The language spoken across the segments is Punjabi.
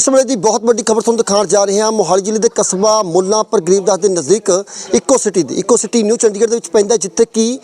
ਇਸ ਵੇਲੇ ਦੀ ਬਹੁਤ ਵੱਡੀ ਖਬਰ ਤੁਹਾਨੂੰ ਦਿਖਾਉਣ ਜਾ ਰਹੇ ਹਾਂ। ਮੋਹਾਲੀ ਜ਼ਿਲ੍ਹੇ ਦੇ ਕਸਬਾ ਮੁੱਲਾਂਪੁਰ ਗਰੀਬਦਾਸ ਦੇ ਨਜ਼ਦੀਕ ਇਕੋ ਸਿਟੀ ਦੀ ਇਕੋ ਸਿਟੀ ਨਿਊ ਚੰਡੀਗੜ੍ਹ ਦੇ ਵਿੱਚ ਪੈਂਦਾ ਜਿੱਥੇ ਕਿ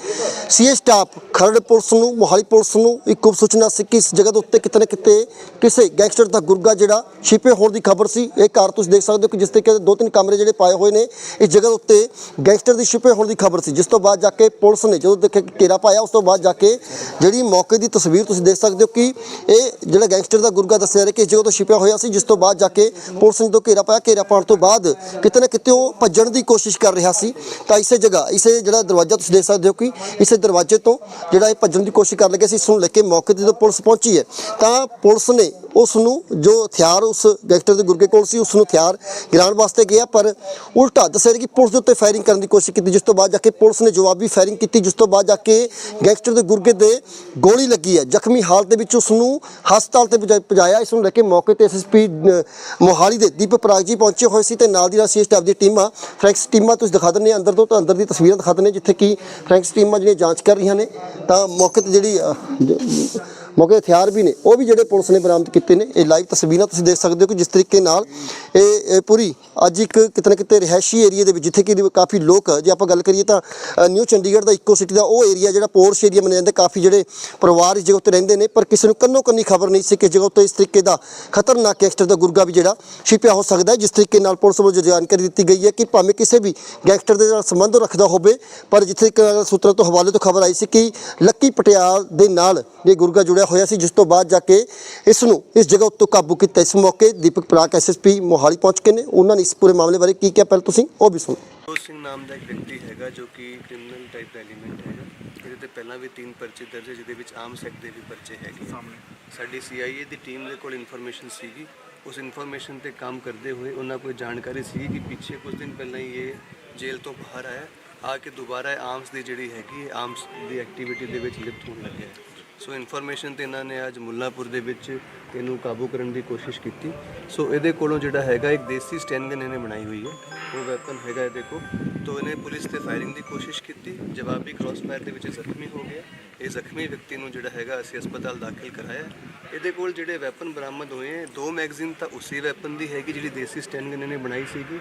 ਸੀਏ ਸਟਾਫ ਖਰੜ ਪੁਲਿਸ ਨੂੰ, ਮੋਹਾਲੀ ਪੁਲਿਸ ਨੂੰ ਇੱਕ ਗੁਪਤ ਸੂਚਨਾ ਸੀ ਕਿ ਇਸ ਜਗ੍ਹਾ ਦੇ ਉੱਤੇ ਕਿਤੇ ਨਾ ਕਿਤੇ ਕਿਸੇ ਗੈਂਗਸਟਰ ਦਾ ਗੁਰਗਾ ਜਿਹੜਾ ਛਿਪੇ ਹੋਣ ਦੀ ਖਬਰ ਸੀ। ਇਹ ਕਾਰ ਤੁਸੀਂ ਦੇਖ ਸਕਦੇ ਹੋ ਕਿ ਜਿਸ ਤਰੀਕੇ ਦੇ ਦੋ ਤਿੰਨ ਕਮਰੇ ਜਿਹੜੇ ਪਾਏ ਹੋਏ ਨੇ, ਇਸ ਜਗ੍ਹਾ ਦੇ ਉੱਤੇ ਗੈਂਗਸਟਰ ਦੀ ਛਿਪੇ ਹੋਣ ਦੀ ਖਬਰ ਸੀ। ਜਿਸ ਤੋਂ ਬਾਅਦ ਜਾ ਕੇ ਪੁਲਿਸ ਨੇ ਜਦੋਂ ਦੇਖਿਆ ਕਿ ਘੇਰਾ ਪਾਇਆ, ਉਸ ਤੋਂ ਬਾਅਦ ਜਾ ਕੇ ਜਿਹੜੀ ਮੌਕੇ ਦੀ ਤਸਵੀਰ ਤੁਸੀਂ ਦੇਖ ਸਕਦੇ ਹੋ ਕਿ ਇਹ ਜਿਹੜਾ ਗੈਂਗਸਟਰ ਦਾ ਗੁਰਗਾ ਦੱਸਿਆ ਜਾ ਰਿਹਾ ਕਿ ਇਸ ਜਗ੍ਹਾ ਤੋਂ ਛਿਪਿਆ ਹੋਇਆ ਸੀ, ਜਿਸ ਤੋਂ ਬਾਅਦ ਜਾ ਕੇ ਪੁਲਿਸ ਨੇ ਜਦੋਂ ਘੇਰਾ ਪਾਇਆ, ਘੇਰਾ ਪਾਉਣ ਤੋਂ ਬਾਅਦ ਕਿਤੇ ਨਾ ਕਿਤੇ ਉਹ ਭੱਜਣ ਦੀ ਕੋਸ਼ਿਸ਼ ਕਰ ਰਿਹਾ ਸੀ। ਤਾਂ ਇਸੇ ਜਗ੍ਹਾ, ਇਸੇ ਜਿਹੜਾ ਦਰਵਾਜ਼ਾ ਤੁਸੀਂ ਦੇਖ ਸਕਦੇ ਹੋ ਕਿ ਇਸੇ ਦਰਵਾਜ਼ੇ ਤੋਂ ਜਿਹੜਾ ਇਹ ਭੱਜਣ ਦੀ ਕੋਸ਼ਿਸ਼ ਕਰ ਲੱਗੇ ਸੀ, ਇਸ ਨੂੰ ਲੈ ਕੇ ਮੌਕੇ ਤੇ ਜਦੋਂ ਪੁਲਿਸ ਪਹੁੰਚੀ ਹੈ, ਤਾਂ ਪੁਲਿਸ ਨੇ ਉਸ ਨੂੰ ਜੋ ਹਥਿਆਰ ਉਸ ਗੈਂਗਸਟਰ ਦੇ ਗੁਰਗੇ ਕੋਲ ਸੀ ਉਸ ਨੂੰ ਹਥਿਆਰ ਗਿਰਾਉਣ ਵਾਸਤੇ ਗਿਆ, ਪਰ ਉਲਟਾ ਦੱਸਿਆ ਗਿਆ ਕਿ ਪੁਲਿਸ ਦੇ ਉੱਤੇ ਫਾਇਰਿੰਗ ਕਰਨ ਦੀ ਕੋਸ਼ਿਸ਼ ਕੀਤੀ, ਜਿਸ ਤੋਂ ਬਾਅਦ ਜਾ ਕੇ ਪੁਲਿਸ ਨੇ ਜਵਾਬੀ ਫਾਇਰਿੰਗ ਕੀਤੀ, ਜਿਸ ਤੋਂ ਬਾਅਦ ਜਾ ਕੇ ਗੈਂਗਸਟਰ ਦੇ ਗੁਰਗੇ ਦੇ ਗੋਲੀ ਲੱਗੀ ਹੈ। ਜ਼ਖਮੀ ਹਾਲਤ ਦੇ ਵਿੱਚ ਉਸ ਨੂੰ ਹਸਪਤਾਲ ਤੇ ਪਹੁੰਚਾ- ਪਹੁੰਚਾਇਆ ਇਸ ਨੂੰ ਲੈ ਕੇ ਮੌਕੇ ਤੇ ਐਸਐਸਪੀ ਮੋਹਾਲੀ ਦੇ ਦੀਪਕ ਪ੍ਰਾਗ ਜੀ ਪਹੁੰਚੇ ਹੋਏ ਸੀ ਤੇ ਨਾਲ ਦੀ ਨਾਲ ਸੀ ਸਟਾਫ ਦੀ ਟੀਮਾਂ ਫਰੈਂਕਸ ਟੀਮਾਂ ਤੁਸੀਂ ਦਿਖਾ ਦਿੰਦੇ ਅੰਦਰ ਤੋਂ ਤਾਂ ਅੰਦਰ ਦੀ ਤਸਵੀਰਾਂ ਦਿਖਾ ਦਿੰਦੇ ਜਿੱਥੇ ਕਿ ਫਰੈਂਕਸ ਟੀਮਾਂ ਜਿਹੜੀਆਂ ਜਾਂਚ ਕਰ ਰਹੀਆਂ ਨੇ, ਤਾਂ ਮੌਕੇ ਤੇ ਜਿਹੜੀ ਮੌਕੇ ਹਥਿਆਰ ਵੀ ਨੇ। ਉਹ ਵੀ ਜਿਹੜੇ ਪੁਲਿਸ ਨੇ ਬਰਾਮਦ ਕੀਤੇ ਨੇ। ਇਹ ਲਾਈਵ ਤਸਵੀਰਾਂ ਤੁਸੀਂ ਦੇਖ ਸਕਦੇ ਹੋ ਕਿ ਜਿਸ ਤਰੀਕੇ ਨਾਲ ਇਹ ਪੂਰੀ ਅੱਜ ਇੱਕ ਕਿਤੇ ਨਾ ਕਿਤੇ ਰਿਹਾਇਸ਼ੀ ਏਰੀਆ ਦੇ ਵਿੱਚ, ਜਿੱਥੇ ਕਿ ਕਾਫੀ ਲੋਕ ਜੇ ਆਪਾਂ ਗੱਲ ਕਰੀਏ ਤਾਂ ਨਿਊ ਚੰਡੀਗੜ੍ਹ ਦਾ ਇਕੋ ਸਿਟੀ ਦਾ ਉਹ ਏਰੀਆ ਜਿਹੜਾ ਪੋਰਸ਼ ਏਰੀਆ ਮੰਨਿਆ ਜਾਂਦਾ, ਕਾਫੀ ਜਿਹੜੇ ਪਰਿਵਾਰ ਇਸ ਜਗ੍ਹਾ ਉੱਤੇ ਰਹਿੰਦੇ ਨੇ। ਪਰ ਕਿਸੇ ਨੂੰ ਕੰਨੋ ਕੰਨੀ ਖਬਰ ਨਹੀਂ ਸੀ ਕਿ ਜਗ੍ਹਾ ਉੱਤੇ ਇਸ ਤਰੀਕੇ ਦਾ ਖਤਰਨਾਕ ਗੈਂਗਸਟਰ ਦਾ ਗੁਰਗਾ ਵੀ ਜਿਹੜਾ ਛਿਪਿਆ ਹੋ ਸਕਦਾ ਹੈ, ਜਿਸ ਤਰੀਕੇ ਨਾਲ ਪੁਲਿਸ ਵੱਲੋਂ ਜੋ ਜਾਣਕਾਰੀ ਦਿੱਤੀ ਗਈ ਹੈ ਕਿ ਭਾਵੇਂ ਕਿਸੇ ਵੀ ਗੈਂਗਸਟਰ ਦੇ ਨਾਲ ਸੰਬੰਧ ਰੱਖਦਾ ਹੋਵੇ, ਪਰ ਜਿੱਥੇ ਸੂਤਰਾਂ ਤੋਂ ਹਵਾਲੇ ਤੋਂ ਖਬਰ ਆਈ ਸੀ ਕਿ ਲੱਕੀ ਪਟਿਆਲ ਦੇ ਨਾਲ ਇਹ ਗੁਰਗਾ ਜੁੜਿਆ ਹੋਇਆ ਸੀ ਜਿਸ ਤੋਂ ਬਾਅਦ ਜਾ ਕੇ ਇਸ ਨੂੰ ਇਸ ਜਗ੍ਹਾ ਉੱਤੇ ਕਾਬੂ ਕੀਤਾ। ਇਸ ਮੌਕੇ ਦੀਪਕ ਪ੍ਰਾਕ ਐਸਐਸਪੀ ਮੋਹਾਲੀ ਪਹੁੰਚ ਕੇ ਨੇ। ਉਹਨਾਂ ਨੇ ਇਸ ਪੂਰੇ ਮਾਮਲੇ ਬਾਰੇ ਕੀ ਕਿਹਾ? ਪਹਿਲਾਂ ਤੁਸੀਂ ਉਹ ਵੀ ਸੁਣੋ। ਜੋਤ ਸਿੰਘ ਨਾਮ ਦਾ ਇੱਕ ਵਿਅਕਤੀ ਹੈਗਾ ਜੋ ਕਿ ਕ੍ਰਿਮੀਨਲ ਟਾਈਪ ਦਾ ਐਲੀਮੈਂਟ ਹੈਗਾ। ਇਹਦੇ ਤੇ ਪਹਿਲਾਂ ਵੀ ਤਿੰਨ ਪਰਚੇ ਦਰਜ ਹੈ ਜਿਹਦੇ ਵਿੱਚ ਆਮ ਸੈਕਟ ਦੇ ਵੀ ਪਰਚੇ ਹੈਗੇ ਸਾਡੀ ਸੀਆਈਏ ਦੀ ਟੀਮ ਦੇ ਕੋਲ ਇਨਫੋਰਮੇਸ਼ਨ ਸੀਗੀ। ਉਸ ਇਨਫੋਰਮੇਸ਼ਨ ਤੇ ਕੰਮ ਕਰਦੇ ਹੋਏ ਉਹਨਾਂ ਕੋਲ ਜਾਣਕਾਰੀ ਸੀ ਕਿ ਪਿੱਛੇ ਕੁਝ ਦਿਨ ਪਹਿਲਾਂ ਹੀ ਇਹ ਜੇਲ੍ਹ ਤੋਂ ਬਾਹਰ ਆਇਆ। ਆ ਕੇ ਦੁਬਾਰਾ ਆਰਮਸ ਦੀ ਜਿਹੜੀ ਹੈਗੀ ਆਰਮਸ ਦੀ ਐਕਟੀਵਿਟੀ ਦੇ ਵਿੱਚ ਲਿਪਤ ਹੋਣ ਲੱਗਿਆ ਹੈ। ਸੋ ਇਨਫੋਰਮੇਸ਼ਨ ਤੇ ਇਹਨਾਂ ਨੇ ਅੱਜ ਮੁੱਲਾਪੁਰ ਦੇ ਵਿੱਚ ਇਹਨੂੰ ਕਾਬੂ ਕਰਨ ਦੀ ਕੋਸ਼ਿਸ਼ ਕੀਤੀ। ਸੋ ਇਹਦੇ ਕੋਲੋਂ ਜਿਹੜਾ ਹੈਗਾ, ਇੱਕ ਦੇਸੀ ਸਟੈਨਗਨ ਇਹਨੇ ਬਣਾਈ ਹੋਈ ਹੈ। ਉਹ ਵੈਪਨ ਹੈਗਾ ਇਹਦੇ ਕੋਲ। ਤੋਂ ਇਹਨੇ ਪੁਲਿਸ ਤੇ ਫਾਇਰਿੰਗ ਦੀ ਕੋਸ਼ਿਸ਼ ਕੀਤੀ। ਜਵਾਬੀ ਕ੍ਰਾਸ ਫਾਇਰ ਦੇ ਵਿੱਚ ਜ਼ਖਮੀ ਹੋ ਗਿਆ। ਇਹ ਜ਼ਖਮੀ ਵਿਅਕਤੀ ਨੂੰ ਜਿਹੜਾ ਹੈਗਾ, ਅਸੀਂ ਹਸਪਤਾਲ ਦਾਖਲ ਕਰਾਇਆ। ਇਹਦੇ ਕੋਲ ਜਿਹੜੇ ਵੈਪਨ ਬਰਾਮਦ ਹੋਏ ਦੋ ਮੈਗਜ਼ੀਨ ਤਾਂ ਉਸੇ ਵੈਪਨ ਦੀ ਹੈਗੀ, ਜਿਹੜੀ ਦੇਸੀ ਸਟੈਨਗਨ ਇਹਨੇ ਬਣਾਈ ਸੀਗੀ।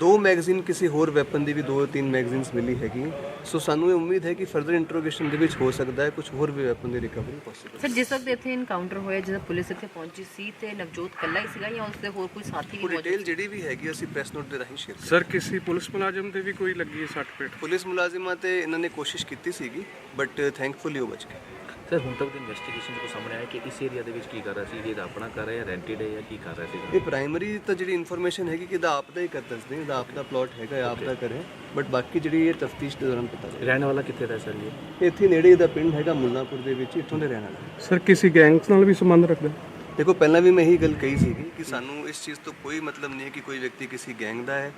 ਦੋ ਮੈਗਜ਼ੀਨ ਕਿਸੇ ਹੋਰ ਵੈਪਨ ਦੀ ਵੀ ਦੋ ਤਿੰਨ ਮੈਗਜ਼ੀਨਸ ਮਿਲੀ ਹੈਗੀ। ਸੋ ਸਾਨੂੰ ਇਹ ਉਮੀਦ ਹੈ ਕਿ ਫਰਦਰ ਇੰਟਰੋਗੇਸ਼ਨ ਦੇ ਵਿੱਚ ਹੋ ਸਕਦਾ ਹੈ ਕੁਝ ਹੋਰ ਵੀ ਵੈਪਨ ਦੀ ਰਿਕਵਰੀ ਪੋਸੀਬਲ ਸਰ ਜਿਸ ਵਕਤ ਇੱਥੇ ਇਨਕਾਊਂਟਰ ਹੋਇਆ ਜਦੋਂ ਪੁਲਿਸ ਇੱਥੇ ਪਹੁੰਚੀ ਸੀ ਤੇ ਨਵਜੋਤ ਕੱਲਾ ਹੀ ਸੀਗਾ ਜਾਂ ਉਸਦੇ ਹੋਰ ਕੋਈ ਸਾਥੀ ਵੀ ਡਿਟੇਲ ਜਿਹੜੀ ਵੀ ਹੈਗੀ ਅਸੀਂ ਪ੍ਰੈਸ ਨੋਟ ਦੇ ਰਾਹੀਂ ਸ਼ੇਅਰ ਸਰ ਕਿਸੇ ਪੁਲਿਸ ਮੁਲਾਜ਼ਮ ਤੇ ਵੀ ਕੋਈ ਲੱਗੀ ਹੈ ਸੱਟ ਪੇਟ ਪੁਲਿਸ ਮੁਲਾਜ਼ਮਾਂ ਤੇ ਇਹਨਾਂ ਨੇ ਕੋਸ਼ਿਸ਼ ਕੀਤੀ ਸੀਗੀ ਬਟ ਥੈਂਕਫੁਲੀ ਉਹ ਬਚ ਗਏ। ਸਰ ਹੁਣ ਤੱਕ ਦੀ ਇਨਵੈਸਟੀਗੇਸ਼ਨ ਤੋਂ ਸਾਹਮਣੇ ਆਇਆ ਕਿ ਇਸ ਏਰੀਆ ਦੇ ਵਿੱਚ ਕੀ ਕਰ ਰਿਹਾ ਸੀ? ਇਹਦਾ ਆਪਣਾ ਕਰ ਰਿਹਾ ਰੈਂਟਡ ਹੈ ਜਾਂ ਕੀ ਕਰ ਰਿਹਾ ਸੀ ਇਹ ਪ੍ਰਾਇਮਰੀ ਤਾਂ ਜਿਹੜੀ ਇਨਫੋਰਮੇਸ਼ਨ ਹੈਗੀ ਕਿ ਇਹਦਾ ਆਪ ਦਾ ਹੀ ਕਰ ਦੱਸਦੇ ਇਹਦਾ ਆਪ ਦਾ ਪਲਾਟ ਹੈਗਾ ਆਪ ਦਾ ਕਰੇ ਬਟ ਬਾਕੀ ਜਿਹੜੀ ਇਹ ਤਫਤੀਸ਼ ਦੇ ਦੌਰਾਨ ਪਤਾ ਲੱਗੇਗਾ ਰਹਿਣ ਵਾਲਾ ਕਿੱਥੇ ਦਾ ਸਰ ਇਹ? ਇੱਥੇ ਨੇੜੇ ਇਹਦਾ ਪਿੰਡ ਹੈਗਾ ਮੁੱਲਾਂਪੁਰ ਦੇ ਵਿੱਚ ਇੱਥੋਂ ਦੇ ਰਹਿਣ ਵਾਲਾ। ਸਰ ਕਿਸੇ ਗੈਂਗਸ ਨਾਲ ਵੀ ਸੰਬੰਧ ਰੱਖਦਾ ਦੇਖੋ ਪਹਿਲਾਂ ਵੀ ਮੈਂ ਇਹੀ ਗੱਲ ਕਹੀ ਸੀਗੀ ਕਿ ਸਾਨੂੰ ਇਸ ਚੀਜ਼ ਤੋਂ ਕੋਈ ਮਤਲਬ ਨਹੀਂ ਹੈ ਕਿ ਕੋਈ ਵਿਅਕਤੀ ਕਿਸੇ ਗੈਂਗ ਦਾ ਹੈ।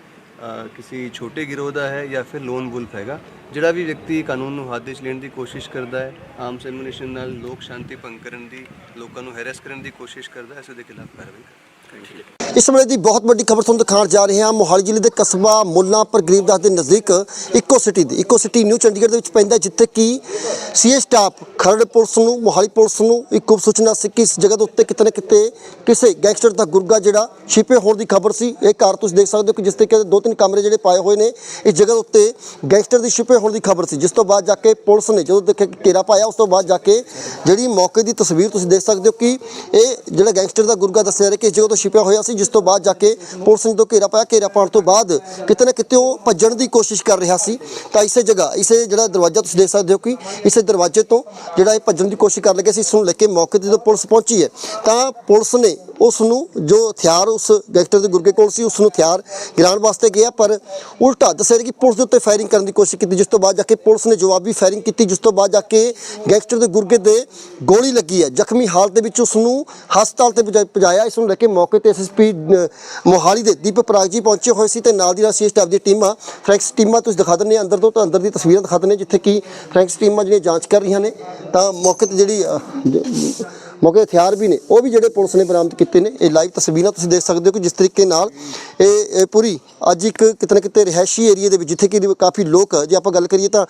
ਕਿਸੇ ਛੋਟੇ ਗਿਰੋਹ ਦਾ ਹੈ ਜਾਂ ਫਿਰ ਲੋਨ ਵੁਲਫ ਹੈਗਾ, ਜਿਹੜਾ ਵੀ ਵਿਅਕਤੀ ਕਾਨੂੰਨ ਨੂੰ ਹੱਥ ਵਿੱਚ ਲੈਣ ਦੀ ਕੋਸ਼ਿਸ਼ ਕਰਦਾ ਹੈ, ਆਮ ਸੈਮੂਨੇਸ਼ਨ ਨਾਲ ਲੋਕ ਸ਼ਾਂਤੀ ਭੰਗ ਕਰਨ ਦੀ, ਲੋਕਾਂ ਨੂੰ ਹੈਰੈਸ ਕਰਨ ਦੀ ਕੋਸ਼ਿਸ਼ ਕਰਦਾ ਹੈ, ਇਸ ਦੇ ਖਿਲਾਫ ਕਾਰਵਾਈ ਇਸ ਵੇਲੇ ਦੀ ਬਹੁਤ ਵੱਡੀ ਖਬਰ ਤੁਹਾਨੂੰ ਦਿਖਾਉਣ ਜਾ ਰਹੇ ਹਾਂ, ਮੋਹਾਲੀ ਜ਼ਿਲ੍ਹੇ ਦੇ ਕਸਬਾ ਮੁੱਲਾਂਪੁਰ ਗਰੀਬਦਾਸ ਦੇ ਨਜ਼ਦੀਕ, ਇਕੋ ਸਿਟੀ ਦੀ, ਇਕੋ ਸਿਟੀ ਨਿਊ ਚੰਡੀਗੜ੍ਹ ਦੇ ਵਿੱਚ ਪੈਂਦਾ ਜਿੱਥੇ ਕਿ ਸੀਏ ਸਟਾਫ ਖਰੜ ਪੁਲਿਸ ਨੂੰ, ਮੋਹਾਲੀ ਪੁਲਿਸ ਨੂੰ ਇੱਕ ਗੁਪਤ ਸੂਚਨਾ ਸੀ ਕਿ ਇਸ ਜਗ੍ਹਾ ਦੇ ਉੱਤੇ ਕਿਤੇ ਨਾ ਕਿਤੇ ਕਿਸੇ ਗੈਂਗਸਟਰ ਦਾ ਗੁਰਗਾ ਜਿਹੜਾ ਛਿਪੇ ਹੋਣ ਦੀ ਖਬਰ ਸੀ। ਇਹ ਘਰ ਤੁਸੀਂ ਦੇਖ ਸਕਦੇ ਹੋ ਕਿ ਜਿਸ ਤਰੀਕੇ ਦੇ ਦੋ ਤਿੰਨ ਕਮਰੇ ਜਿਹੜੇ ਪਾਏ ਹੋਏ ਨੇ, ਇਸ ਜਗ੍ਹਾ ਦੇ ਉੱਤੇ ਗੈਂਗਸਟਰ ਦੀ ਛਿਪੇ ਹੋਣ ਦੀ ਖਬਰ ਸੀ। ਜਿਸ ਤੋਂ ਬਾਅਦ ਜਾ ਕੇ ਪੁਲਿਸ ਨੇ ਜਦੋਂ ਦੇਖਿਆ ਕਿ ਘੇਰਾ ਪਾਇਆ, ਉਸ ਤੋਂ ਬਾਅਦ ਜਾ ਕੇ ਜਿਹੜੀ ਮੌਕੇ ਦੀ ਤਸਵੀਰ ਤੁਸੀਂ ਦੇਖ ਸਕਦੇ ਹੋ ਕਿ ਇਹ ਜਿਹੜਾ ਗੈਂਗਸਟਰ ਦਾ ਗੁਰਗਾ ਦੱਸਿਆ ਜਾ ਰਿਹਾ ਕਿ ਇਸ ਜਗ੍ਹਾ ਤੋਂ ਛਿਪਿਆ ਹੋਇਆ ਸੀ। ਜਿਸ ਤੋਂ ਬਾਅਦ ਜਾ ਕੇ ਪੁਲਿਸ ਨੇ ਜਦੋਂ ਘੇਰਾ ਪਾਇਆ, ਘੇਰਾ ਪਾਉਣ ਤੋਂ ਬਾਅਦ ਕਿਤੇ ਨਾ ਕਿਤੇ ਉਹ ਭੱਜਣ ਦੀ ਕੋਸ਼ਿਸ਼ ਕਰ ਰਿਹਾ ਸੀ। ਤਾਂ ਇਸੇ ਜਗ੍ਹਾ, ਇਸੇ ਜਿਹੜਾ ਦਰਵਾਜ਼ਾ ਤੁਸੀਂ ਦੇਖ ਸਕਦੇ ਹੋ ਕਿ ਇਸੇ ਦਰਵਾਜ਼ੇ ਤੋਂ ਜਿਹੜਾ ਇਹ ਭੱਜਣ ਦੀ ਕੋਸ਼ਿਸ਼ ਕਰਨ ਲੱਗੇ ਸੀ ਇਸ ਨੂੰ ਲੈ ਕੇ ਮੌਕੇ ਤੇ ਜਦੋਂ ਪੁਲਿਸ ਪਹੁੰਚੀ ਹੈ, ਤਾਂ ਪੁਲਿਸ ਨੇ ਉਸ ਨੂੰ ਜੋ ਹਥਿਆਰ ਉਸ ਗੈਂਗਸਟਰ ਦੇ ਗੁਰਗੇ ਕੋਲ ਸੀ ਉਸ ਨੂੰ ਹਥਿਆਰ ਗਿਰਾਉਣ ਵਾਸਤੇ ਗਿਆ, ਪਰ ਉਲਟਾ ਦੱਸਿਆ ਗਿਆ ਕਿ ਪੁਲਿਸ ਦੇ ਉੱਤੇ ਫਾਇਰਿੰਗ ਕਰਨ ਦੀ ਕੋਸ਼ਿਸ਼ ਕੀਤੀ, ਜਿਸ ਤੋਂ ਬਾਅਦ ਜਾ ਕੇ ਪੁਲਿਸ ਨੇ ਜਵਾਬੀ ਫਾਇਰਿੰਗ ਕੀਤੀ, ਜਿਸ ਤੋਂ ਬਾਅਦ ਜਾ ਕੇ ਗੈਂਗਸਟਰ ਦੇ ਗੁਰਗੇ ਦੇ ਗੋਲੀ ਲੱਗੀ ਹੈ। ਜ਼ਖਮੀ ਹਾਲਤ ਦੇ ਵਿੱਚ ਉਸ ਨੂੰ ਹਸਪਤਾਲ ਤੇ ਪਹੁੰਚਾ- ਪਹੁੰਚਾਇਆ ਇਸ ਨੂੰ ਲੈ ਕੇ ਮੌਕੇ ਤੇ ਐਸਐਸਪੀ ਮੋਹਾਲੀ ਦੇ ਦੀਪਕ ਪ੍ਰਾਗ ਜੀ ਪਹੁੰਚੇ ਹੋਏ ਸੀ ਤੇ ਨਾਲ ਦੀ ਨਾਲ ਸੀ ਸਟਾਫ ਦੀ ਟੀਮਾਂ ਫਰੈਂਕਸ ਟੀਮਾਂ ਤੁਸੀਂ ਦਿਖਾ ਦਿੰਦੇ ਹਾਂ ਅੰਦਰ ਤੋਂ ਤਾਂ ਅੰਦਰ ਦੀ ਤਸਵੀਰਾਂ ਦਿਖਾ ਦਿੰਦੇ ਹਾਂ ਜਿੱਥੇ ਕਿ ਫਰੈਂਕਸ ਟੀਮਾਂ ਜਿਹੜੀਆਂ ਜਾਂਚ ਕਰ ਰਹੀਆਂ ਨੇ। ਤਾਂ ਮੌਕੇ ਜਿਹੜੀ ਅ, ਮੌਕੇ ਹਥਿਆਰ ਵੀ ਨੇ। ਉਹ ਵੀ ਜਿਹੜੇ ਪੁਲਿਸ ਨੇ ਬਰਾਮਦ ਕੀਤੇ ਨੇ। ਇਹ ਲਾਈਵ ਤਸਵੀਰਾਂ ਤੁਸੀਂ ਦੇਖ ਸਕਦੇ ਹੋ ਕਿ ਜਿਸ ਤਰੀਕੇ ਨਾਲ ਇਹ ਪੂਰੀ ਅੱਜ ਇੱਕ ਕਿਤੇ ਨਾ ਕਿਤੇ ਰਿਹਾਇਸ਼ੀ ਏਰੀਆ ਦੇ ਵਿੱਚ, ਜਿੱਥੇ ਕਿ ਕਾਫੀ ਲੋਕ ਜੇ ਆਪਾਂ ਗੱਲ ਕਰੀਏ ਤਾਂ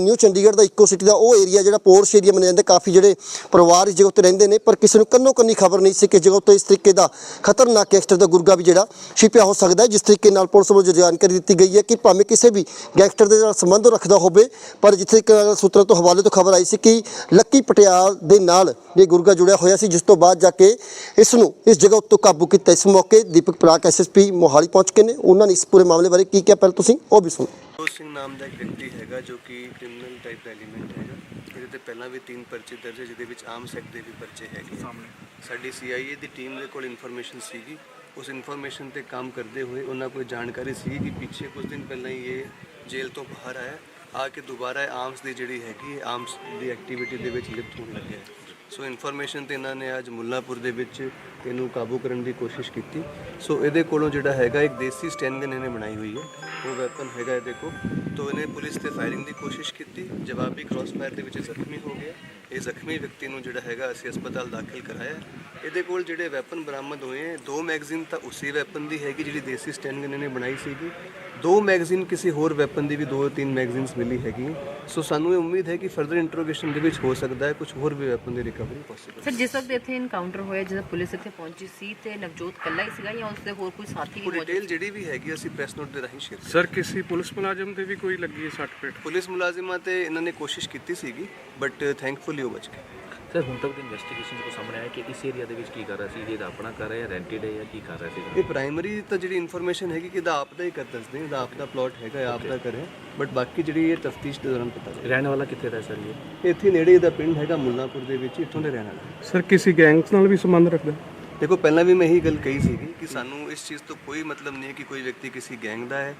ਨਿਊ ਚੰਡੀਗੜ੍ਹ ਦਾ ਇੱਕੋ ਸਿਟੀ ਦਾ ਉਹ ਏਰੀਆ ਜਿਹੜਾ ਪੋਰਸ਼ ਏਰੀਆ ਮੰਨਿਆ ਜਾਂਦਾ। ਕਾਫੀ ਜਿਹੜੇ ਪਰਿਵਾਰ ਇਸ ਜਗ੍ਹਾ ਉੱਤੇ ਰਹਿੰਦੇ ਨੇ, ਪਰ ਕਿਸੇ ਨੂੰ ਕੰਨੋ ਕੰਨੀ ਖਬਰ ਨਹੀਂ ਸੀ ਕਿ ਜਗ੍ਹਾ ਉੱਤੇ ਇਸ ਤਰੀਕੇ ਦਾ ਖਤਰਨਾਕ ਗੈਂਗਸਟਰ ਦਾ ਗੁਰਗਾ ਵੀ ਜਿਹੜਾ ਛਿਪਿਆ ਹੋ ਸਕਦਾ ਹੈ, ਜਿਸ ਤਰੀਕੇ ਨਾਲ ਪੁਲਿਸ ਵੱਲੋਂ ਜੋ ਜਾਣਕਾਰੀ ਦਿੱਤੀ ਗਈ ਹੈ ਕਿ ਭਾਵੇਂ ਕਿਸੇ ਵੀ ਗੈਂਗਸਟਰ ਦੇ ਨਾਲ ਸੰਬੰਧ ਰੱਖਦਾ ਹੋਵੇ, ਪਰ ਜਿੱਥੇ ਸੂਤਰਾਂ ਤੋਂ ਹਵਾਲੇ ਤੋਂ ਖਬਰ ਆਈ ਸੀ ਕਿ ਲੱਕੀ ਪਟਿਆਲ ਦੇ ਨਾਲ ਇਹ ਗੁਰਗਾ ਜੁੜਿਆ ਹੋਇਆ ਸੀ ਜਿਸ ਤੋਂ ਬਾਅਦ ਜਾ ਕੇ ਇਸ ਨੂੰ ਇਸ ਜਗ੍ਹਾ ਉੱਤੇ ਕਾਬੂ ਕੀਤਾ। ਇਸ ਮੌਕੇ ਦੀਪਕ ਪ੍ਰਾਕ ਐਸਐਸਪੀ ਮੋਹਾਲੀ ਪਹੁੰਚ ਕੇ ਨੇ। ਉਹਨਾਂ ਨੇ ਇਸ ਪੂਰੇ ਮਾਮਲੇ ਬਾਰੇ ਕੀ ਕਿਹਾ? ਪਹਿਲਾਂ ਤੁਸੀਂ ਉਹ ਵੀ ਸੁਣੋ। ਜੋਤ ਸਿੰਘ ਨਾਮ ਦਾ ਇੱਕ ਵਿਅਕਤੀ ਹੈਗਾ ਜੋ ਕਿ ਕ੍ਰਿਮੀਨਲ ਟਾਈਪ ਦਾ ਐਲੀਮੈਂਟ ਹੈਗਾ। ਇਹਦੇ ਤੇ ਪਹਿਲਾਂ ਵੀ ਤਿੰਨ ਪਰਚੇ ਦਰਜ ਹੈ ਜਿਹਦੇ ਵਿੱਚ ਆਮ ਸੈਕਟ ਦੇ ਵੀ ਪਰਚੇ ਹੈਗੇ ਸਾਹਮਣੇ। ਸਾਡੀ ਸੀਆਈਏ ਦੀ ਟੀਮ ਦੇ ਕੋਲ ਇਨਫੋਰਮੇਸ਼ਨ ਸੀਗੀ। ਉਸ ਇਨਫੋਰਮੇਸ਼ਨ ਤੇ ਕੰਮ ਕਰਦੇ ਹੋਏ ਉਹਨਾਂ ਕੋਲ ਜਾਣਕਾਰੀ ਸੀ ਕਿ ਪਿੱਛੇ ਕੁਝ ਦਿਨ ਪਹਿਲਾਂ ਹੀ ਇਹ ਜੇਲ੍ਹ ਤੋਂ ਬਾਹਰ ਆਇਆ। ਆ ਕੇ ਦੁਬਾਰਾ ਆਰਮਸ ਦੀ ਜਿਹੜੀ ਹੈਗੀ ਆਰਮਸ ਦੀ ਐਕਟੀਵਿਟੀ ਦੇ ਵਿੱਚ ਲਿਪਤ ਹੋਣ ਲੱਗਿਆ। ਸੋ ਇਨਫੋਰਮੇਸ਼ਨ ਤੇ ਇਹਨਾਂ ਨੇ ਅੱਜ ਮੁੱਲਾਪੁਰ ਦੇ ਵਿੱਚ ਇਹਨੂੰ ਕਾਬੂ ਕਰਨ ਦੀ ਕੋਸ਼ਿਸ਼ ਕੀਤੀ। ਸੋ ਇਹਦੇ ਕੋਲੋਂ ਜਿਹੜਾ ਹੈਗਾ, ਇੱਕ ਦੇਸੀ ਸਟੈਨਗਨ ਇਹਨੇ ਬਣਾਈ ਹੋਈ ਹੈ। ਉਹ ਵੈਪਨ ਹੈਗਾ ਇਹਦੇ ਕੋਲ। ਤੋਂ, ਇਹਨੇ ਪੁਲਿਸ ਤੇ ਫਾਇਰਿੰਗ ਦੀ ਕੋਸ਼ਿਸ਼ ਕੀਤੀ। ਜਵਾਬੀ ਕ੍ਰਾਸ ਫਾਇਰ ਦੇ ਵਿੱਚ ਇਹ ਜ਼ਖਮੀ ਹੋ ਗਿਆ। ਇਹ ਜ਼ਖਮੀ ਵਿਅਕਤੀ ਨੂੰ ਜਿਹੜਾ ਹੈਗਾ, ਅਸੀਂ ਹਸਪਤਾਲ ਦਾਖਲ ਕਰਾਇਆ। ਇਹਦੇ ਕੋਲ ਜਿਹੜੇ ਵੈਪਨ ਬਰਾਮਦ ਹੋਏ ਦੋ ਮੈਗਜ਼ੀਨ ਤਾਂ ਉਸੇ ਵੈਪਨ ਦੀ ਹੈਗੀ ਜਿਹੜੀ ਦੇਸੀ ਸਟੈਨਗਨ ਇਹਨੇ ਬਣਾਈ ਸੀਗੀ। ਦੋ ਮੈਗਜ਼ੀਨ ਕਿਸੇ ਹੋਰ ਵੈਪਨ ਦੀ ਵੀ ਦੋ ਤਿੰਨ ਮੈਗਜ਼ੀਨਸ ਮਿਲੀ ਹੈਗੀ। ਸੋ ਸਾਨੂੰ ਇਹ ਉਮੀਦ ਹੈ ਕਿ ਫਰਦਰ ਇੰਟਰੋਗੇਸ਼ਨ ਦੇ ਵਿੱਚ ਹੋ ਸਕਦਾ ਹੈ ਕੁਝ ਹੋਰ ਵੀ ਵੈਪਨ ਦੀ ਰਿਕਵਰੀ ਪੋਸੀਬਲ ਸਰ ਜਿਸ ਵਕਤ ਇੱਥੇ ਇਨਕਾਊਂਟਰ ਹੋਇਆ ਜਦੋਂ ਪੁਲਿਸ ਇੱਥੇ ਪਹੁੰਚੀ ਸੀ ਤੇ ਨਵਜੋਤ ਕੱਲਾ ਹੀ ਸੀਗਾ ਜਾਂ ਉਸਦੇ ਹੋਰ ਕੋਈ ਸਾਥੀ ਵੀ ਮੌਜੂਦ ਡਿਟੇਲ ਜਿਹੜੀ ਵੀ ਹੈਗੀ ਅਸੀਂ ਪ੍ਰੈਸ ਨੋਟ ਦੇ ਰਾਹੀਂ ਸ਼ੇਅਰ ਕਰਾਂਗੇ। ਸਰ ਕਿਸੇ ਪੁਲਿਸ ਮੁਲਾਜ਼ਮ ਤੇ ਵੀ ਕੋਈ ਲੱਗੀ ਹੈ ਸੱਟ ਪੇਟ ਪੁਲਿਸ ਮੁਲਾਜ਼ਮਾਂ ਤੇ ਇਹਨਾਂ ਨੇ ਕੋਸ਼ਿਸ਼ ਕੀਤੀ ਸੀਗੀ ਬਟ ਥੈਂਕਫੁਲੀ ਉਹ ਬਚ ਗਏ। ਸਰ ਹੁਣ ਤੱਕ ਦੀ ਇਨਵੈਸਟੀਗੇਸ਼ਨ ਕੋਈ ਸਾਹਮਣੇ ਆਇਆ ਕਿ ਇਸ ਏਰੀਆ ਦੇ ਵਿੱਚ ਕੀ ਕਰ ਰਿਹਾ ਸੀ? ਇਹਦਾ ਆਪਣਾ ਕਰ ਰਿਹਾ ਰੈਂਟਡ ਹੈ ਜਾਂ ਕੀ ਕਰ ਰਿਹਾ ਸੀ? ਇਹ ਪ੍ਰਾਇਮਰੀ ਤਾਂ ਜਿਹੜੀ ਇਨਫੋਰਮੇਸ਼ਨ ਹੈਗੀ ਕਿ ਇਹਦਾ ਆਪ ਦਾ ਹੀ ਕਰ ਦੱਸਦੇ ਇਹਦਾ ਆਪ ਦਾ ਪਲਾਟ ਹੈਗਾ ਆਪ ਦਾ ਕਰੇ ਬਟ ਬਾਕੀ ਜਿਹੜੀ ਇਹ ਤਫਤੀਸ਼ ਦੇ ਦੌਰਾਨ ਪਤਾ ਲੱਗੇਗਾ ਰਹਿਣ ਵਾਲਾ ਕਿੱਥੇ ਦਾ ਹੈ ਸਰ ਇਹ? ਇੱਥੇ ਨੇੜੇ ਇਹਦਾ ਪਿੰਡ ਹੈਗਾ ਮੁੱਲਾਪੁਰ ਦੇ ਵਿੱਚ ਇੱਥੋਂ ਦੇ ਰਹਿਣ ਵਾਲਾ। ਸਰ ਕਿਸੇ ਗੈਂਗਸ ਨਾਲ ਵੀ ਸੰਬੰਧ ਰੱਖਦਾ? ਦੇਖੋ ਪਹਿਲਾਂ ਵੀ ਮੈਂ ਇਹੀ ਗੱਲ ਕਹੀ ਸੀਗੀ ਕਿ ਸਾਨੂੰ ਇਸ ਚੀਜ਼ ਤੋਂ ਕੋਈ ਮਤਲਬ ਨਹੀਂ ਹੈ ਕਿ ਕੋਈ ਵਿਅਕਤੀ ਕਿਸੇ ਗੈਂਗ ਦਾ ਹੈ।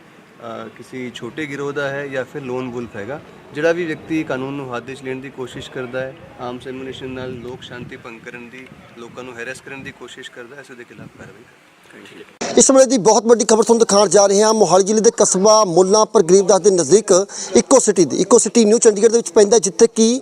ਕਿਸੇ ਛੋਟੇ ਗਿਰੋਹ ਦਾ ਹੈ ਜਾਂ ਫਿਰ ਲੋਨ ਵੁਲਫ ਹੈਗਾ, ਜਿਹੜਾ ਵੀ ਵਿਅਕਤੀ ਕਾਨੂੰਨ ਨੂੰ ਹੱਥ ਵਿੱਚ ਲੈਣ ਦੀ ਕੋਸ਼ਿਸ਼ ਕਰਦਾ ਹੈ, ਆਮ ਸੈਮੂਨੇਸ਼ਨ ਨਾਲ ਲੋਕ ਸ਼ਾਂਤੀ ਭੰਗ ਕਰਨ ਦੀ, ਲੋਕਾਂ ਨੂੰ ਹੈਰੈਸ ਕਰਨ ਦੀ ਕੋਸ਼ਿਸ਼ ਕਰਦਾ ਹੈ, ਇਸ ਦੇ ਖਿਲਾਫ ਕਾਰਵਾਈ ਕਰਾਂਗੇ ਇਸ ਵੇਲੇ ਦੀ ਬਹੁਤ ਵੱਡੀ ਖਬਰ ਤੁਹਾਨੂੰ ਦਿਖਾਉਣ ਜਾ ਰਹੇ ਹਾਂ। ਮੋਹਾਲੀ ਜ਼ਿਲ੍ਹੇ ਦੇ ਕਸਬਾ ਮੁੱਲਾਂਪੁਰ ਗਰੀਬਦਾਸ ਦੇ ਨਜ਼ਦੀਕ ਇਕੋ ਸਿਟੀ ਦੀ ਇਕੋ ਸਿਟੀ ਨਿਊ ਚੰਡੀਗੜ੍ਹ ਦੇ ਵਿੱਚ ਪੈਂਦਾ ਜਿੱਥੇ ਕਿ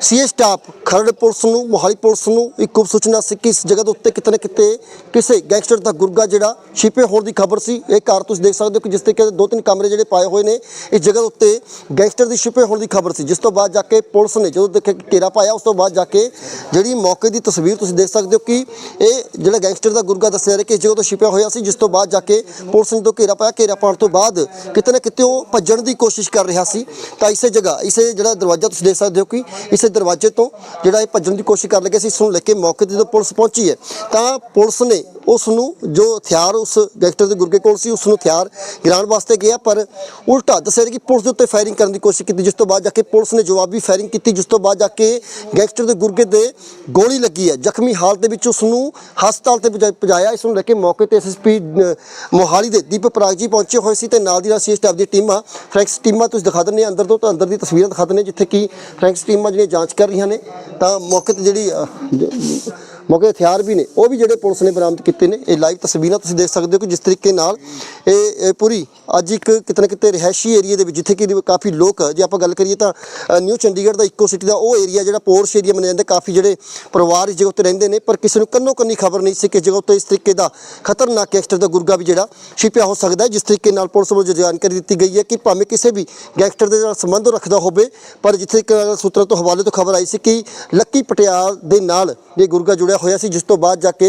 ਸੀਏ ਸਟਾਫ ਖਰੜ ਪੁਲਿਸ ਨੂੰ, ਮੋਹਾਲੀ ਪੁਲਿਸ ਨੂੰ ਇੱਕ ਗੁਪਤ ਸੂਚਨਾ ਸੀ ਕਿ ਇਸ ਜਗ੍ਹਾ ਦੇ ਉੱਤੇ ਕਿਤੇ ਨਾ ਕਿਤੇ ਕਿਸੇ ਗੈਂਗਸਟਰ ਦਾ ਗੁਰਗਾ ਜਿਹੜਾ ਛਿਪੇ ਹੋਣ ਦੀ ਖਬਰ ਸੀ। ਇਹ ਕਾਰ ਤੁਸੀਂ ਦੇਖ ਸਕਦੇ ਹੋ ਕਿ ਜਿਸ ਤਰੀਕੇ ਦੇ ਦੋ ਤਿੰਨ ਕਮਰੇ ਜਿਹੜੇ ਪਾਏ ਹੋਏ ਨੇ, ਇਸ ਜਗ੍ਹਾ ਦੇ ਉੱਤੇ ਗੈਂਗਸਟਰ ਦੀ ਛਿਪੇ ਹੋਣ ਦੀ ਖਬਰ ਸੀ। ਜਿਸ ਤੋਂ ਬਾਅਦ ਜਾ ਕੇ ਪੁਲਿਸ ਨੇ ਜਦੋਂ ਦੇਖਿਆ ਕਿ ਘੇਰਾ ਪਾਇਆ, ਉਸ ਤੋਂ ਬਾਅਦ ਜਾ ਕੇ ਜਿਹੜੀ ਮੌਕੇ ਦੀ ਤਸਵੀਰ ਤੁਸੀਂ ਦੇਖ ਸਕਦੇ ਹੋ ਕਿ ਇਹ ਜਿਹੜਾ ਗੈਂਗਸਟਰ ਦਾ ਗੁਰਗਾ ਦੱਸਿਆ ਜਾ ਰਿਹਾ ਕਿ ਇਸ ਜਗ੍ਹਾ ਤੋਂ ਛਿਪਿਆ ਹੋਇਆ ਸੀ ਜਿਸ ਤੋਂ ਬਾਅਦ ਜਾ ਕੇ ਪੁਲਿਸ ਨੇ ਜਦੋਂ ਘੇਰਾ ਪਾਇਆ, ਘੇਰਾ ਪਾਉਣ ਤੋਂ ਬਾਅਦ ਕਿਤੇ ਨਾ ਕਿਤੇ ਉਹ ਭੱਜਣ ਦੀ ਕੋਸ਼ਿਸ਼ ਕਰ ਰਿਹਾ ਸੀ। ਤਾਂ ਇਸੇ ਜਗ੍ਹਾ, ਇਸੇ ਜਿਹੜਾ ਦਰਵਾਜ਼ਾ ਤੁਸੀਂ ਦੇਖ ਸਕਦੇ ਹੋ ਕਿ ਇਸੇ ਦਰਵਾਜ਼ੇ ਤੋਂ ਜਿਹੜਾ ਇਹ ਭੱਜਣ ਦੀ ਕੋਸ਼ਿਸ਼ ਕਰ ਲੱਗੇ ਸੀ, ਇਸ ਨੂੰ ਲੈ ਕੇ ਮੌਕੇ ਤੇ ਜਦੋਂ ਪੁਲਿਸ ਪਹੁੰਚੀ ਹੈ, ਤਾਂ ਪੁਲਿਸ ਨੇ ਉਸ ਨੂੰ ਜੋ ਹਥਿਆਰ ਉਸ ਗੈਂਗਸਟਰ ਦੇ ਗੁਰਗੇ ਕੋਲ ਸੀ ਉਸ ਨੂੰ ਹਥਿਆਰ ਗਿਰਾਉਣ ਵਾਸਤੇ ਗਿਆ, ਪਰ ਉਲਟਾ ਦੱਸਿਆ ਕਿ ਪੁਲਿਸ ਦੇ ਉੱਤੇ ਫਾਇਰਿੰਗ ਕਰਨ ਦੀ ਕੋਸ਼ਿਸ਼ ਕੀਤੀ, ਜਿਸ ਤੋਂ ਬਾਅਦ ਜਾ ਕੇ ਪੁਲਿਸ ਨੇ ਜਵਾਬੀ ਫਾਇਰਿੰਗ ਕੀਤੀ, ਜਿਸ ਤੋਂ ਬਾਅਦ ਜਾ ਕੇ ਗੈਂਗਸਟਰ ਦੇ ਗੁਰਗੇ ਦੇ ਗੋਲੀ ਲੱਗੀ ਹੈ। ਜ਼ਖਮੀ ਹਾਲਤ ਦੇ ਵਿੱਚ ਉਸ ਨੂੰ ਹਸਪਤਾਲ ਤੇ ਪਹੁੰਚਾ- ਪਹੁੰਚਾਇਆ ਇਸ ਨੂੰ ਲੈ ਕੇ ਮੌਕੇ ਤੇ ਐਸਐਸਪੀ ਮੋਹਾਲੀ ਦੇ ਦੀਪਕ ਪ੍ਰਾਗ ਜੀ ਪਹੁੰਚੇ ਹੋਏ ਸੀ ਤੇ ਨਾਲ ਦੀ ਨਾਲ ਸੀ ਸਟਾਫ ਦੀ ਟੀਮਾਂ ਫਰੈਂਕਸ ਟੀਮਾਂ ਤੁਸੀਂ ਦਿਖਾ ਦਿੰਦੇ ਅੰਦਰ ਤੋਂ ਤਾਂ ਅੰਦਰ ਦੀ ਤਸਵੀਰਾਂ ਦਿਖਾ ਦਿੰਦੇ ਜਿੱਥੇ ਕਿ ਫਰੈਂਕਸ ਟੀਮਾਂ ਜਿਹੜੀਆਂ ਜਾਂਚ ਕਰ ਰਹੀਆਂ ਨੇ, ਤਾਂ ਮੌਕੇ ਤੇ ਜਿਹੜੀ ਮੌਕੇ ਹਥਿਆਰ ਵੀ ਨੇ। ਉਹ ਵੀ ਜਿਹੜੇ ਪੁਲਿਸ ਨੇ ਬਰਾਮਦ ਕੀਤੇ ਨੇ। ਇਹ ਲਾਈਵ ਤਸਵੀਰਾਂ ਤੁਸੀਂ ਦੇਖ ਸਕਦੇ ਹੋ ਕਿ ਜਿਸ ਤਰੀਕੇ ਨਾਲ ਇਹ ਪੂਰੀ ਅੱਜ ਇੱਕ ਕਿਤੇ ਨਾ ਕਿਤੇ ਰਿਹਾਇਸ਼ੀ ਏਰੀਆ ਦੇ ਵਿੱਚ, ਜਿੱਥੇ ਕਿ ਕਾਫੀ ਲੋਕ ਜੇ ਆਪਾਂ ਗੱਲ ਕਰੀਏ ਤਾਂ ਨਿਊ ਚੰਡੀਗੜ੍ਹ ਦਾ ਇੱਕੋ ਸਿਟੀ ਦਾ ਉਹ ਏਰੀਆ ਜਿਹੜਾ ਪੋਰਸ਼ ਏਰੀਆ ਮੰਨਿਆ ਜਾਂਦਾ, ਕਾਫੀ ਜਿਹੜੇ ਪਰਿਵਾਰ ਇਸ ਜਗ੍ਹਾ ਉੱਤੇ ਰਹਿੰਦੇ ਨੇ। ਪਰ ਕਿਸੇ ਨੂੰ ਕੰਨੋ ਕੰਨੀ ਖਬਰ ਨਹੀਂ ਸੀ ਕਿ ਜਗ੍ਹਾ ਉੱਤੇ ਇਸ ਤਰੀਕੇ ਦਾ ਖਤਰਨਾਕ ਗੈਂਗਸਟਰ ਦਾ ਗੁਰਗਾ ਵੀ ਜਿਹੜਾ ਛਿਪਿਆ ਹੋ ਸਕਦਾ ਹੈ, ਜਿਸ ਤਰੀਕੇ ਨਾਲ ਪੁਲਿਸ ਵੱਲੋਂ ਜੋ ਜਾਣਕਾਰੀ ਦਿੱਤੀ ਗਈ ਹੈ ਕਿ ਭਾਵੇਂ ਕਿਸੇ ਵੀ ਗੈਂਗਸਟਰ ਦੇ ਨਾਲ ਸੰਬੰਧ ਰੱਖਦਾ ਹੋਵੇ, ਪਰ ਜਿੱਥੇ ਸੂਤਰਾਂ ਤੋਂ ਹਵਾਲੇ ਤੋਂ ਖਬਰ ਆਈ ਸੀ ਕਿ ਲੱਕੀ ਪਟਿਆਲ ਦੇ ਨਾਲ ਇਹ ਗੁਰਗਾ ਜੁੜਿਆ ਹੋਇਆ ਸੀ ਜਿਸ ਤੋਂ ਬਾਅਦ ਜਾ ਕੇ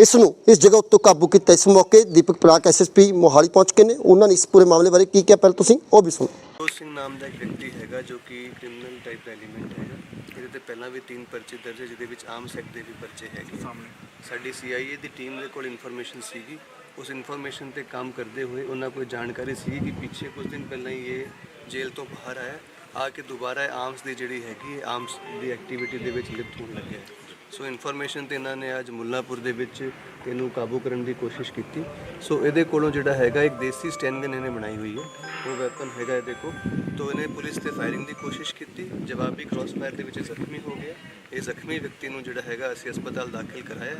ਇਸ ਨੂੰ ਇਸ ਜਗ੍ਹਾ ਉੱਤੇ ਕਾਬੂ ਕੀਤਾ। ਇਸ ਮੌਕੇ ਦੀਪਕ ਪ੍ਰਾਕ ਐਸਐਸਪੀ ਮੋਹਾਲੀ ਪਹੁੰਚ ਕੇ ਨੇ। ਉਹਨਾਂ ਨੇ ਇਸ ਪੂਰੇ ਮਾਮਲੇ ਬਾਰੇ ਕੀ ਕਿਹਾ? ਪਹਿਲਾਂ ਤੁਸੀਂ ਉਹ ਵੀ ਸੁਣੋ। ਜੋਤ ਸਿੰਘ ਨਾਮ ਦਾ ਇੱਕ ਵਿਅਕਤੀ ਹੈਗਾ ਜੋ ਕਿ ਕ੍ਰਿਮੀਨਲ ਟਾਈਪ ਦਾ ਐਲੀਮੈਂਟ ਹੈਗਾ। ਇਹਦੇ ਤੇ ਪਹਿਲਾਂ ਵੀ ਤਿੰਨ ਪਰਚੇ ਦਰਜ ਹੈ ਜਿਹਦੇ ਵਿੱਚ ਆਮ ਸੈਕਟ ਦੇ ਵੀ ਪਰਚੇ ਹੈਗੇ ਸਾਹਮਣੇ। ਸਾਡੀ ਸੀਆਈਏ ਦੀ ਟੀਮ ਦੇ ਕੋਲ ਇਨਫੋਰਮੇਸ਼ਨ ਸੀਗੀ। ਉਸ ਇਨਫੋਰਮੇਸ਼ਨ ਤੇ ਕੰਮ ਕਰਦੇ ਹੋਏ ਉਹਨਾਂ ਕੋਲ ਜਾਣਕਾਰੀ ਸੀ ਕਿ ਪਿੱਛੇ ਕੁਝ ਦਿਨ ਪਹਿਲਾਂ ਹੀ ਇਹ ਜੇਲ੍ਹ ਤੋਂ ਬਾਹਰ ਆਇਆ। ਆ ਕੇ ਦੁਬਾਰਾ ਆਰਮਸ ਦੀ ਜਿਹੜੀ ਹੈਗੀ ਆਰਮਸ ਦੀ ਐਕਟੀਵਿਟੀ ਦੇ ਵਿੱਚ ਲਿਪਤ ਹੋਣ ਲੱਗਿਆ ਹੈ। ਸੋ ਇਨਫੋਰਮੇਸ਼ਨ ਤੇ ਇਹਨਾਂ ਨੇ ਅੱਜ ਮੁੱਲਾਪੁਰ ਦੇ ਵਿੱਚ ਇਹਨੂੰ ਕਾਬੂ ਕਰਨ ਦੀ ਕੋਸ਼ਿਸ਼ ਕੀਤੀ। ਸੋ ਇਹਦੇ ਕੋਲੋਂ ਜਿਹੜਾ ਹੈਗਾ, ਇੱਕ ਦੇਸੀ ਸਟੈਨਗਨ ਇਹਨੇ ਬਣਾਈ ਹੋਈ ਹੈ। ਉਹ ਵੈਪਨ ਹੈਗਾ ਇਹਦੇ ਕੋਲ। ਤੋਂ, ਇਹਨੇ ਪੁਲਿਸ ਤੇ ਫਾਇਰਿੰਗ ਦੀ ਕੋਸ਼ਿਸ਼ ਕੀਤੀ। ਜਵਾਬੀ ਕ੍ਰਾਸ ਫਾਇਰ ਦੇ ਵਿੱਚ ਜ਼ਖਮੀ ਹੋ ਗਿਆ। ਇਹ ਜ਼ਖਮੀ ਵਿਅਕਤੀ ਨੂੰ ਜਿਹੜਾ ਹੈਗਾ, ਅਸੀਂ ਹਸਪਤਾਲ ਦਾਖਲ ਕਰਾਇਆ।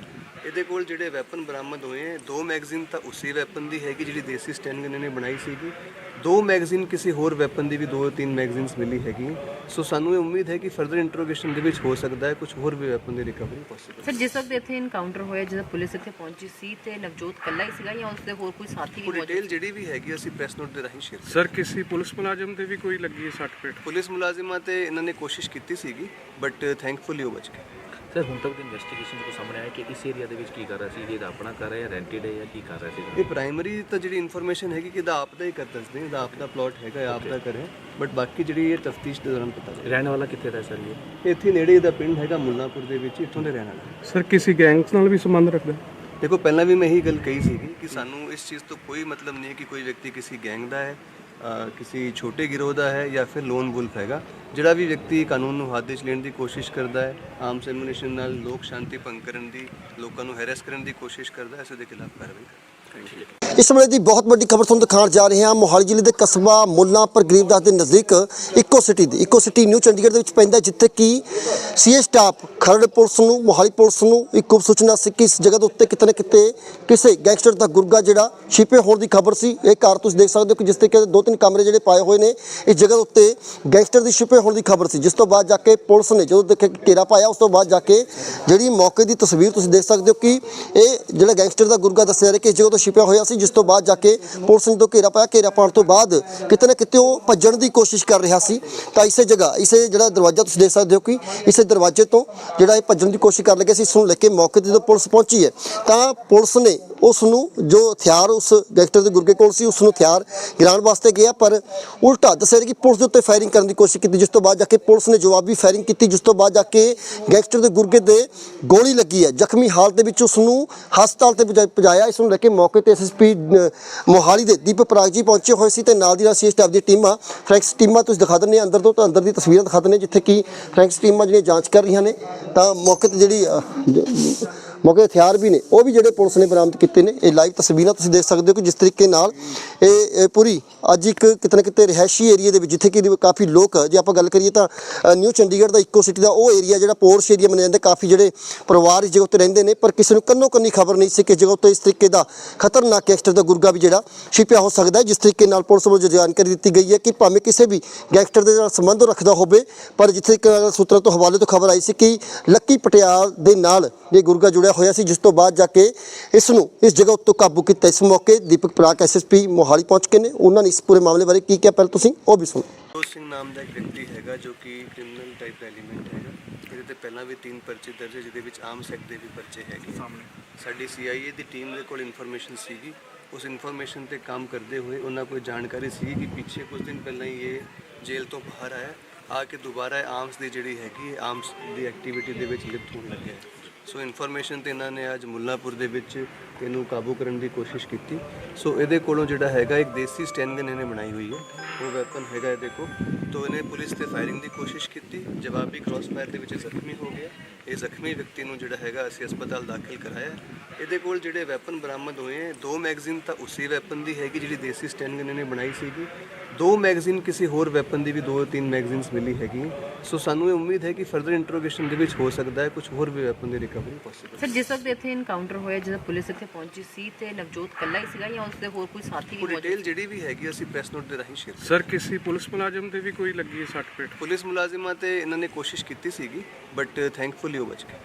ਇਹਦੇ ਕੋਲ ਜਿਹੜੇ ਵੈਪਨ ਬਰਾਮਦ ਹੋਏ ਦੋ ਮੈਗਜ਼ੀਨ ਤਾਂ ਉਸੇ ਵੈਪਨ ਦੀ ਹੈਗੀ, ਜਿਹੜੀ ਦੇਸੀ ਸਟੈਨਗਨ ਇਹਨੇ ਬਣਾਈ ਸੀਗੀ। ਦੋ ਮੈਗਜ਼ੀਨ ਕਿਸੇ ਹੋਰ ਵੈਪਨ ਦੀ ਵੀ ਦੋ ਤਿੰਨ ਮੈਗਜ਼ੀਨਸ ਮਿਲੀ ਹੈਗੀ। ਸੋ ਸਾਨੂੰ ਇਹ ਉਮੀਦ ਹੈ ਕਿ ਫਰਦਰ ਇੰਟਰੋਗੇਸ਼ਨ ਦੇ ਵਿੱਚ ਹੋ ਸਕਦਾ ਹੈ ਕੁਝ ਹੋਰ ਵੀ ਵੈਪਨ ਦੀ ਰਿਕਵਰੀ ਪੋਸੀਬਲ ਸਰ ਜਿਸ ਵਕਤ ਇੱਥੇ ਇਨਕਾਊਂਟਰ ਹੋਇਆ ਜਦੋਂ ਪੁਲਿਸ ਇੱਥੇ ਪਹੁੰਚੀ ਸੀ ਤੇ ਨਵਜੋਤ ਕੱਲਾ ਹੀ ਸੀਗਾ ਜਾਂ ਉਸਦੇ ਹੋਰ ਕੋਈ ਸਾਥੀ ਵੀ ਮੌਜੂਦ ਡਿਟੇਲ ਜਿਹੜੀ ਵੀ ਹੈਗੀ ਅਸੀਂ ਪ੍ਰੈਸ ਨੋਟ ਦੇ ਰਾਹੀਂ ਸ਼ੇਅਰ ਸਰ ਕਿਸੇ ਪੁਲਿਸ ਮੁਲਾਜ਼ਮ ਤੇ ਵੀ ਕੋਈ ਲੱਗੀ ਹੈ ਸੱਟ ਪੇਟ ਪੁਲਿਸ ਮੁਲਾਜ਼ਮਾਂ ਤੇ ਇਹਨਾਂ ਨੇ ਕੋਸ਼ਿਸ਼ ਕੀਤੀ ਸੀਗੀ ਬਟ ਥੈਂਕਫੁਲੀ ਉਹ ਬਚ ਗਏ। ਸਰ ਹੁਣ ਤੱਕ ਦੀ ਇਨਵੈਸਟੀਗੇਸ਼ਨ ਤੋਂ ਸਾਹਮਣੇ ਆਇਆ ਕਿ ਇਸ ਏਰੀਆ ਦੇ ਵਿੱਚ ਕੀ ਕਰ ਰਿਹਾ ਸੀ? ਇਹਦਾ ਆਪਣਾ ਕਰ ਰਿਹਾ ਰੈਂਟਡ ਹੈ ਜਾਂ ਕੀ ਕਰ ਰਿਹਾ ਸੀ ਇਹ ਪ੍ਰਾਇਮਰੀ ਤਾਂ ਜਿਹੜੀ ਇਨਫੋਰਮੇਸ਼ਨ ਹੈਗੀ ਕਿ ਇਹਦਾ ਆਪ ਦਾ ਹੀ ਕਰ ਦੱਸਦੇ ਇਹਦਾ ਆਪ ਦਾ ਪਲਾਟ ਹੈਗਾ ਆਪ ਦਾ ਕਰੇ ਬਟ ਬਾਕੀ ਜਿਹੜੀ ਇਹ ਤਫਤੀਸ਼ ਦੇ ਦੌਰਾਨ ਪਤਾ ਲੱਗੇਗਾ ਰਹਿਣ ਵਾਲਾ ਕਿੱਥੇ ਦਾ ਹੈ ਸਰ ਇਹ? ਇੱਥੇ ਨੇੜੇ ਇਹਦਾ ਪਿੰਡ ਹੈਗਾ ਮੁੱਲਾਂਪੁਰ ਦੇ ਵਿੱਚ ਇੱਥੋਂ ਦੇ ਰਹਿਣ ਵਾਲਾ। ਸਰ ਕਿਸੇ ਗੈਂਗਸ ਨਾਲ ਵੀ ਸੰਬੰਧ ਰੱਖਦਾ ਹੈ? ਦੇਖੋ ਪਹਿਲਾਂ ਵੀ ਮੈਂ ਇਹੀ ਗੱਲ ਕਹੀ ਸੀਗੀ ਕਿ ਸਾਨੂੰ ਇਸ ਚੀਜ਼ ਤੋਂ ਕੋਈ ਮਤਲਬ ਨਹੀਂ ਹੈ ਕਿ ਕੋਈ ਵਿਅਕਤੀ ਕਿਸੇ ਗੈਂਗ ਦਾ ਹੈ। ਕਿਸੇ ਛੋਟੇ ਗਿਰੋਹ ਦਾ ਹੈ ਜਾਂ ਫਿਰ ਲੋਨ ਵੁਲਫ ਹੈਗਾ ਜਿਹੜਾ ਵੀ ਵਿਅਕਤੀ ਕਾਨੂੰਨ ਨੂੰ ਹੱਥ ਵਿੱਚ ਲੈਣ ਦੀ ਕੋਸ਼ਿਸ਼ ਕਰਦਾ ਹੈ ਆਮ ਸੈਮੂਨੇਸ਼ਨ ਨਾਲ ਲੋਕ ਸ਼ਾਂਤੀ ਭੰਗ ਕਰਨ ਦੀ ਲੋਕਾਂ ਨੂੰ ਹੈਰੈਸ ਕਰਨ ਦੀ ਕੋਸ਼ਿਸ਼ ਕਰਦਾ ਹੈ ਇਸ ਦੇ ਖਿਲਾਫ ਕਾਰਵਾਈ ਇਸ ਵੇਲੇ ਦੀ ਬਹੁਤ ਵੱਡੀ ਖਬਰ ਤੁਹਾਨੂੰ ਦਿਖਾਉਣ ਜਾ ਰਹੇ ਹਾਂ ਮੋਹਾਲੀ ਜ਼ਿਲ੍ਹੇ ਦੇ ਕਸਬਾ ਮੁੱਲਾਂਪੁਰ ਗਰੀਬਦਾਸ ਦੇ ਨਜ਼ਦੀਕ ਇੱਕੋ ਸਿਟੀ ਦੀ ਇੱਕੋ ਸਿਟੀ ਨਿਊ ਚੰਡੀਗੜ੍ਹ ਦੇ ਵਿੱਚ ਪੈਂਦਾ ਜਿੱਥੇ ਕਿ ਸੀਏ ਸਟਾਫ ਖਰੜ ਪੁਲਿਸ ਨੂੰ, ਮੋਹਾਲੀ ਪੁਲਿਸ ਨੂੰ ਇੱਕ ਉਪ ਸੂਚਨਾ ਸੀ ਕਿ ਇਸ ਜਗ੍ਹਾ ਦੇ ਉੱਤੇ ਕਿਤੇ ਨਾ ਕਿਤੇ ਕਿਸੇ ਗੈਂਗਸਟਰ ਦਾ ਗੁਰਗਾ ਜਿਹੜਾ ਛਿਪੇ ਹੋਣ ਦੀ ਖਬਰ ਸੀ। ਇਹ ਘਰ ਤੁਸੀਂ ਦੇਖ ਸਕਦੇ ਹੋ ਕਿ ਜਿਸ ਤਰੀਕੇ ਦੇ ਦੋ ਤਿੰਨ ਕਮਰੇ ਜਿਹੜੇ ਪਾਏ ਹੋਏ ਨੇ, ਇਸ ਜਗ੍ਹਾ ਦੇ ਉੱਤੇ ਗੈਂਗਸਟਰ ਦੀ ਛਿਪੇ ਹੋਣ ਦੀ ਖਬਰ ਸੀ। ਜਿਸ ਤੋਂ ਬਾਅਦ ਜਾ ਕੇ ਪੁਲਿਸ ਨੇ ਜਦੋਂ ਦੇਖਿਆ ਕਿ ਘੇਰਾ ਪਾਇਆ, ਉਸ ਤੋਂ ਬਾਅਦ ਜਾ ਕੇ ਜਿਹੜੀ ਮੌਕੇ ਦੀ ਤਸਵੀਰ ਤੁਸੀਂ ਦੇਖ ਸਕਦੇ ਹੋ ਕਿ ਇਹ ਜਿਹੜਾ ਗੈਂਗਸਟਰ ਦਾ ਗੁਰਗਾ ਦੱਸਿਆ ਜਾ ਰਿਹਾ ਕਿ ਇਸ ਜਗ੍ਹਾ ਤੋਂ ਛਿਪਿਆ ਹੋਇਆ ਸੀ, ਜਿਸ ਤੋਂ ਬਾਅਦ ਜਾ ਕੇ ਪੁਲਿਸ ਨੇ ਜਦੋਂ ਘੇਰਾ ਪਾਇਆ, ਘੇਰਾ ਪਾਉਣ ਤੋਂ ਬਾਅਦ ਕਿਤੇ ਨਾ ਕਿਤੇ ਉਹ ਭੱਜਣ ਦੀ ਕੋਸ਼ਿਸ਼ ਕਰ ਰਿਹਾ ਸੀ। ਤਾਂ ਇਸੇ ਜਗ੍ਹਾ, ਇਸੇ ਜਿਹੜਾ ਦਰਵਾਜ਼ਾ ਤੁਸੀਂ ਦੇਖ ਸਕਦੇ ਹੋ ਕਿ ਇਸੇ ਦਰਵਾਜ਼ੇ ਤੋਂ ਜਿਹੜਾ ਇਹ ਭੱਜਣ ਦੀ ਕੋਸ਼ਿਸ਼ ਕਰਨ ਲੱਗੇ ਸੀ ਇਸ ਨੂੰ ਲੈ ਕੇ ਮੌਕੇ ਤੇ ਜਦੋਂ ਪੁਲਿਸ ਪਹੁੰਚੀ ਹੈ, ਤਾਂ ਪੁਲਿਸ ਨੇ ਉਸ ਨੂੰ ਜੋ ਹਥਿਆਰ ਉਸ ਗੈਂਗਸਟਰ ਦੇ ਗੁਰਗੇ ਕੋਲ ਸੀ ਉਸ ਨੂੰ ਹਥਿਆਰ ਗਿਰਾਉਣ ਵਾਸਤੇ ਗਿਆ, ਪਰ ਉਲਟਾ ਦੱਸਿਆ ਕਿ ਪੁਲਿਸ ਦੇ ਉੱਤੇ ਫਾਇਰਿੰਗ ਕਰਨ ਦੀ ਕੋਸ਼ਿਸ਼ ਕੀਤੀ, ਜਿਸ ਤੋਂ ਬਾਅਦ ਜਾ ਕੇ ਪੁਲਿਸ ਨੇ ਜਵਾਬੀ ਫਾਇਰਿੰਗ ਕੀਤੀ, ਜਿਸ ਤੋਂ ਬਾਅਦ ਜਾ ਕੇ ਗੈਂਗਸਟਰ ਦੇ ਗੁਰਗੇ ਦੇ ਗੋਲੀ ਲੱਗੀ ਹੈ। ਜ਼ਖਮੀ ਹਾਲਤ ਦੇ ਵਿੱਚ ਉਸ ਨੂੰ ਹਸਪਤਾਲ ਤੇ ਪਹੁੰਚਾ- ਪਹੁੰਚਾਇਆ ਇਸ ਨੂੰ ਲੈ ਕੇ ਮੌਕੇ ਤੇ ਐਸਐਸਪੀ ਮੋਹਾਲੀ ਦੇ ਦੀਪਕ ਪ੍ਰਾਗ ਜੀ ਪਹੁੰਚੇ ਹੋਏ ਸੀ ਤੇ ਨਾਲ ਦੀ ਨਾਲ ਸੀ ਸਟਾਫ ਦੀ ਟੀਮਾਂ ਫਰੈਂਕਸ ਟੀਮਾਂ ਤੁਸੀਂ ਦਿਖਾ ਦਿੰਦੇ ਹਾਂ, ਅੰਦਰ ਤੋਂ ਤਾਂ ਅੰਦਰ ਦੀ ਤਸਵੀਰਾਂ ਦਿਖਾ ਦਿੰਦੇ ਜਿੱਥੇ ਕਿ ਫਰੈਂਕਸ ਟੀਮਾਂ ਜਿਹੜੀਆਂ ਜਾਂਚ ਕਰ ਰਹੀਆਂ ਨੇ, ਤਾਂ ਮੌਕੇ ਤੇ ਜਿਹੜੀ ਮੌਕੇ ਹਥਿਆਰ ਵੀ ਨੇ। ਉਹ ਵੀ ਜਿਹੜੇ ਪੁਲਿਸ ਨੇ ਬਰਾਮਦ ਕੀਤੇ ਨੇ। ਇਹ ਲਾਈਵ ਤਸਵੀਰਾਂ ਤੁਸੀਂ ਦੇਖ ਸਕਦੇ ਹੋ ਕਿ ਜਿਸ ਤਰੀਕੇ ਨਾਲ ਇਹ ਇਹ ਪੂਰੀ ਅੱਜ ਇੱਕ ਕਿਤੇ ਨਾ ਕਿਤੇ ਰਿਹਾਇਸ਼ੀ ਏਰੀਆ ਦੇ ਵਿੱਚ, ਜਿੱਥੇ ਕਿ ਕਾਫੀ ਲੋਕ ਜੇ ਆਪਾਂ ਗੱਲ ਕਰੀਏ ਤਾਂ ਨਿਊ ਚੰਡੀਗੜ੍ਹ ਦਾ ਇੱਕੋ ਸਿਟੀ ਦਾ ਉਹ ਏਰੀਆ ਜਿਹੜਾ ਪੋਰਸ਼ ਏਰੀਆ ਮੰਨਿਆ ਜਾਂਦਾ, ਕਾਫੀ ਜਿਹੜੇ ਪਰਿਵਾਰ ਇਸ ਜਗ੍ਹਾ ਉੱਤੇ ਰਹਿੰਦੇ ਨੇ, ਪਰ ਕਿਸੇ ਨੂੰ ਕੰਨੋ ਕੰਨੀ ਖਬਰ ਨਹੀਂ ਸੀ ਕਿ ਜਗ੍ਹਾ ਉੱਤੇ ਇਸ ਤਰੀਕੇ ਦਾ ਖਤਰਨਾਕ ਗੈਂਗਸਟਰ ਦਾ ਗੁਰਗਾ ਵੀ ਜਿਹੜਾ ਛਿਪਿਆ ਹੋ ਸਕਦਾ ਹੈ, ਜਿਸ ਤਰੀਕੇ ਨਾਲ ਪੁਲਿਸ ਵੱਲੋਂ ਜੋ ਜਾਣਕਾਰੀ ਦਿੱਤੀ ਗਈ ਹੈ ਕਿ ਭਾਵੇਂ ਕਿਸੇ ਵੀ ਗੈਂਗਸਟਰ ਦੇ ਨਾਲ ਸੰਬੰਧ ਰੱਖਦਾ ਹੋਵੇ, ਪਰ ਜਿੱਥੇ ਇੱਕ ਸੂਤਰਾਂ ਤੋਂ ਹਵਾਲੇ ਤੋਂ ਖਬਰ ਆਈ ਸੀ ਕਿ ਲੱਕੀ ਪਟਿਆਲ ਦੇ ਨਾਲ ਇਹ ਗੁਰਗਾ ਜੁੜਿਆ ਹੋਇਆ ਸੀ, ਜਿਸ ਤੋਂ ਬਾਅਦ ਜਾ ਕੇ ਇਸ ਨੂੰ ਇਸ ਜਗ੍ਹਾ ਉੱਤੇ ਕਾਬੂ ਕੀਤਾ। ਇਸ ਮੌਕੇ ਦੀਪਕ ਪ੍ਰਾਕ ਐਸਐਸਪੀ ਮੋਹਾਲੀ ਪਹੁੰਚ ਕੇ ਨੇ। ਉਹਨਾਂ ਨੇ ਇਸ ਪੂਰੇ ਮਾਮਲੇ ਬਾਰੇ ਕੀ ਕਿਹਾ? ਪਹਿਲਾਂ ਤੁਸੀਂ ਉਹ ਵੀ ਸੁਣੋ। ਜੋਤ ਸਿੰਘ ਨਾਮ ਦਾ ਇੱਕ ਵਿਅਕਤੀ ਹੈਗਾ ਜੋ ਕਿ ਕ੍ਰਿਮੀਨਲ ਟਾਈਪ ਦਾ ਐਲੀਮੈਂਟ ਹੈਗਾ। ਇਹਦੇ ਤੇ ਪਹਿਲਾਂ ਵੀ ਤਿੰਨ ਪਰਚੇ ਦਰਜ ਹੈ ਜਿਹਦੇ ਵਿੱਚ ਆਮ ਸੈਕਟ ਦੇ ਵੀ ਪਰਚੇ ਹੈਗੇ ਸਾਹਮਣੇ। ਸਾਡੀ ਸੀਆਈਏ ਦੀ ਟੀਮ ਦੇ ਕੋਲ ਇਨਫੋਰਮੇਸ਼ਨ ਸੀਗੀ। ਉਸ ਇਨਫੋਰਮੇਸ਼ਨ ਤੇ ਕੰਮ ਕਰਦੇ ਹੋਏ ਉਹਨਾਂ ਕੋਲ ਜਾਣਕਾਰੀ ਸੀ ਕਿ ਪਿੱਛੇ ਕੁਝ ਦਿਨ ਪਹਿਲਾਂ ਹੀ ਇਹ ਜੇਲ੍ਹ ਤੋਂ ਬਾਹਰ ਆਇਆ। ਆ ਕੇ ਦੁਬਾਰਾ ਆਰਮਸ ਦੀ ਜਿਹੜੀ ਹੈਗੀ ਆਰਮਸ ਦੀ ਐਕਟੀਵਿਟੀ ਦੇ ਵਿੱਚ ਲਿਪਤ ਹੋਣ ਲੱਗਿਆ ਹੈ। ਸੋ ਇਨਫੋਰਮੇਸ਼ਨ ਤੇ ਇਹਨਾਂ ਨੇ ਅੱਜ ਮੁੱਲਾਪੁਰ ਦੇ ਵਿੱਚ ਇਹਨੂੰ ਕਾਬੂ ਕਰਨ ਦੀ ਕੋਸ਼ਿਸ਼ ਕੀਤੀ। ਸੋ ਇਹਦੇ ਕੋਲੋਂ ਜਿਹੜਾ ਹੈਗਾ, ਇੱਕ ਦੇਸੀ ਸਟੈਨਗਨ ਇਹਨੇ ਬਣਾਈ ਹੋਈ ਹੈ। ਉਹ ਵੈਪਨ ਹੈਗਾ ਇਹਦੇ ਕੋਲ। ਤੋਂ, ਇਹਨੇ ਪੁਲਿਸ ਤੇ ਫਾਇਰਿੰਗ ਦੀ ਕੋਸ਼ਿਸ਼ ਕੀਤੀ। ਜਵਾਬੀ ਕ੍ਰਾਸ ਫਾਇਰ ਦੇ ਵਿੱਚ ਇਹ ਜ਼ਖਮੀ ਹੋ ਗਿਆ। ਇਹ ਜ਼ਖਮੀ ਵਿਅਕਤੀ ਨੂੰ ਜਿਹੜਾ ਹੈਗਾ, ਅਸੀਂ ਹਸਪਤਾਲ ਦਾਖਲ ਕਰਾਇਆ। ਇਹਦੇ ਕੋਲ ਜਿਹੜੇ ਵੈਪਨ ਬਰਾਮਦ ਹੋਏ ਦੋ ਮੈਗਜ਼ੀਨ ਤਾਂ ਉਸੇ ਵੈਪਨ ਦੀ ਹੈਗੀ, ਜਿਹੜੀ ਦੇਸੀ ਸਟੈਨਗਨ ਇਹਨੇ ਬਣਾਈ ਸੀਗੀ। ਦੋ ਮੈਗਜ਼ੀਨ ਕਿਸੇ ਹੋਰ ਵੈਪਨ ਦੀ ਵੀ ਦੋ ਤਿੰਨ ਮੈਗਜ਼ੀਨਸ ਮਿਲੀ ਹੈਗੀ। ਸੋ ਸਾਨੂੰ ਇਹ ਉਮੀਦ ਹੈ ਕਿ ਫਰਦਰ ਇੰਟਰੋਗੇਸ਼ਨ ਦੇ ਵਿੱਚ ਹੋ ਸਕਦਾ ਹੈ ਕੁਝ ਹੋਰ ਵੀ ਵੈਪਨ ਦੀ ਰਿਕਵਰੀ ਪੋਸੀਬਲ ਸਰ ਜਿਸ ਵਕਤ ਇੱਥੇ ਇਨਕਾਊਂਟਰ ਹੋਇਆ ਜਦੋਂ ਪੁਲਿਸ ਇੱਥੇ ਪਹੁੰਚੀ ਸੀ ਤੇ ਨਵਜੋਤ ਕੱਲਾ ਹੀ ਸੀਗਾ ਜਾਂ ਉਸਦੇ ਹੋਰ ਕੋਈ ਸਾਥੀ ਵੀ ਮੌਜੂਦ ਡਿਟੇਲ ਜਿਹੜੀ ਵੀ ਹੈਗੀ ਅਸੀਂ ਪ੍ਰੈਸ ਨੋਟ ਦੇ ਰਾਹੀਂ ਸ਼ੇਅਰ ਸਰ ਕਿਸੇ ਪੁਲਿਸ ਮੁਲਾਜ਼ਮ ਤੇ ਵੀ ਕੋਈ ਲੱਗੀ ਹੈ ਸੱਟ ਪੇਟ ਪੁਲਿਸ ਮੁਲਾਜ਼ਮਾਂ ਤੇ ਇਹਨਾਂ ਨੇ ਕੋਸ਼ਿਸ਼ ਕੀਤੀ ਸੀਗੀ ਬਟ ਥੈਂਕਫੁਲੀ ਉਹ ਬਚ ਗਏ।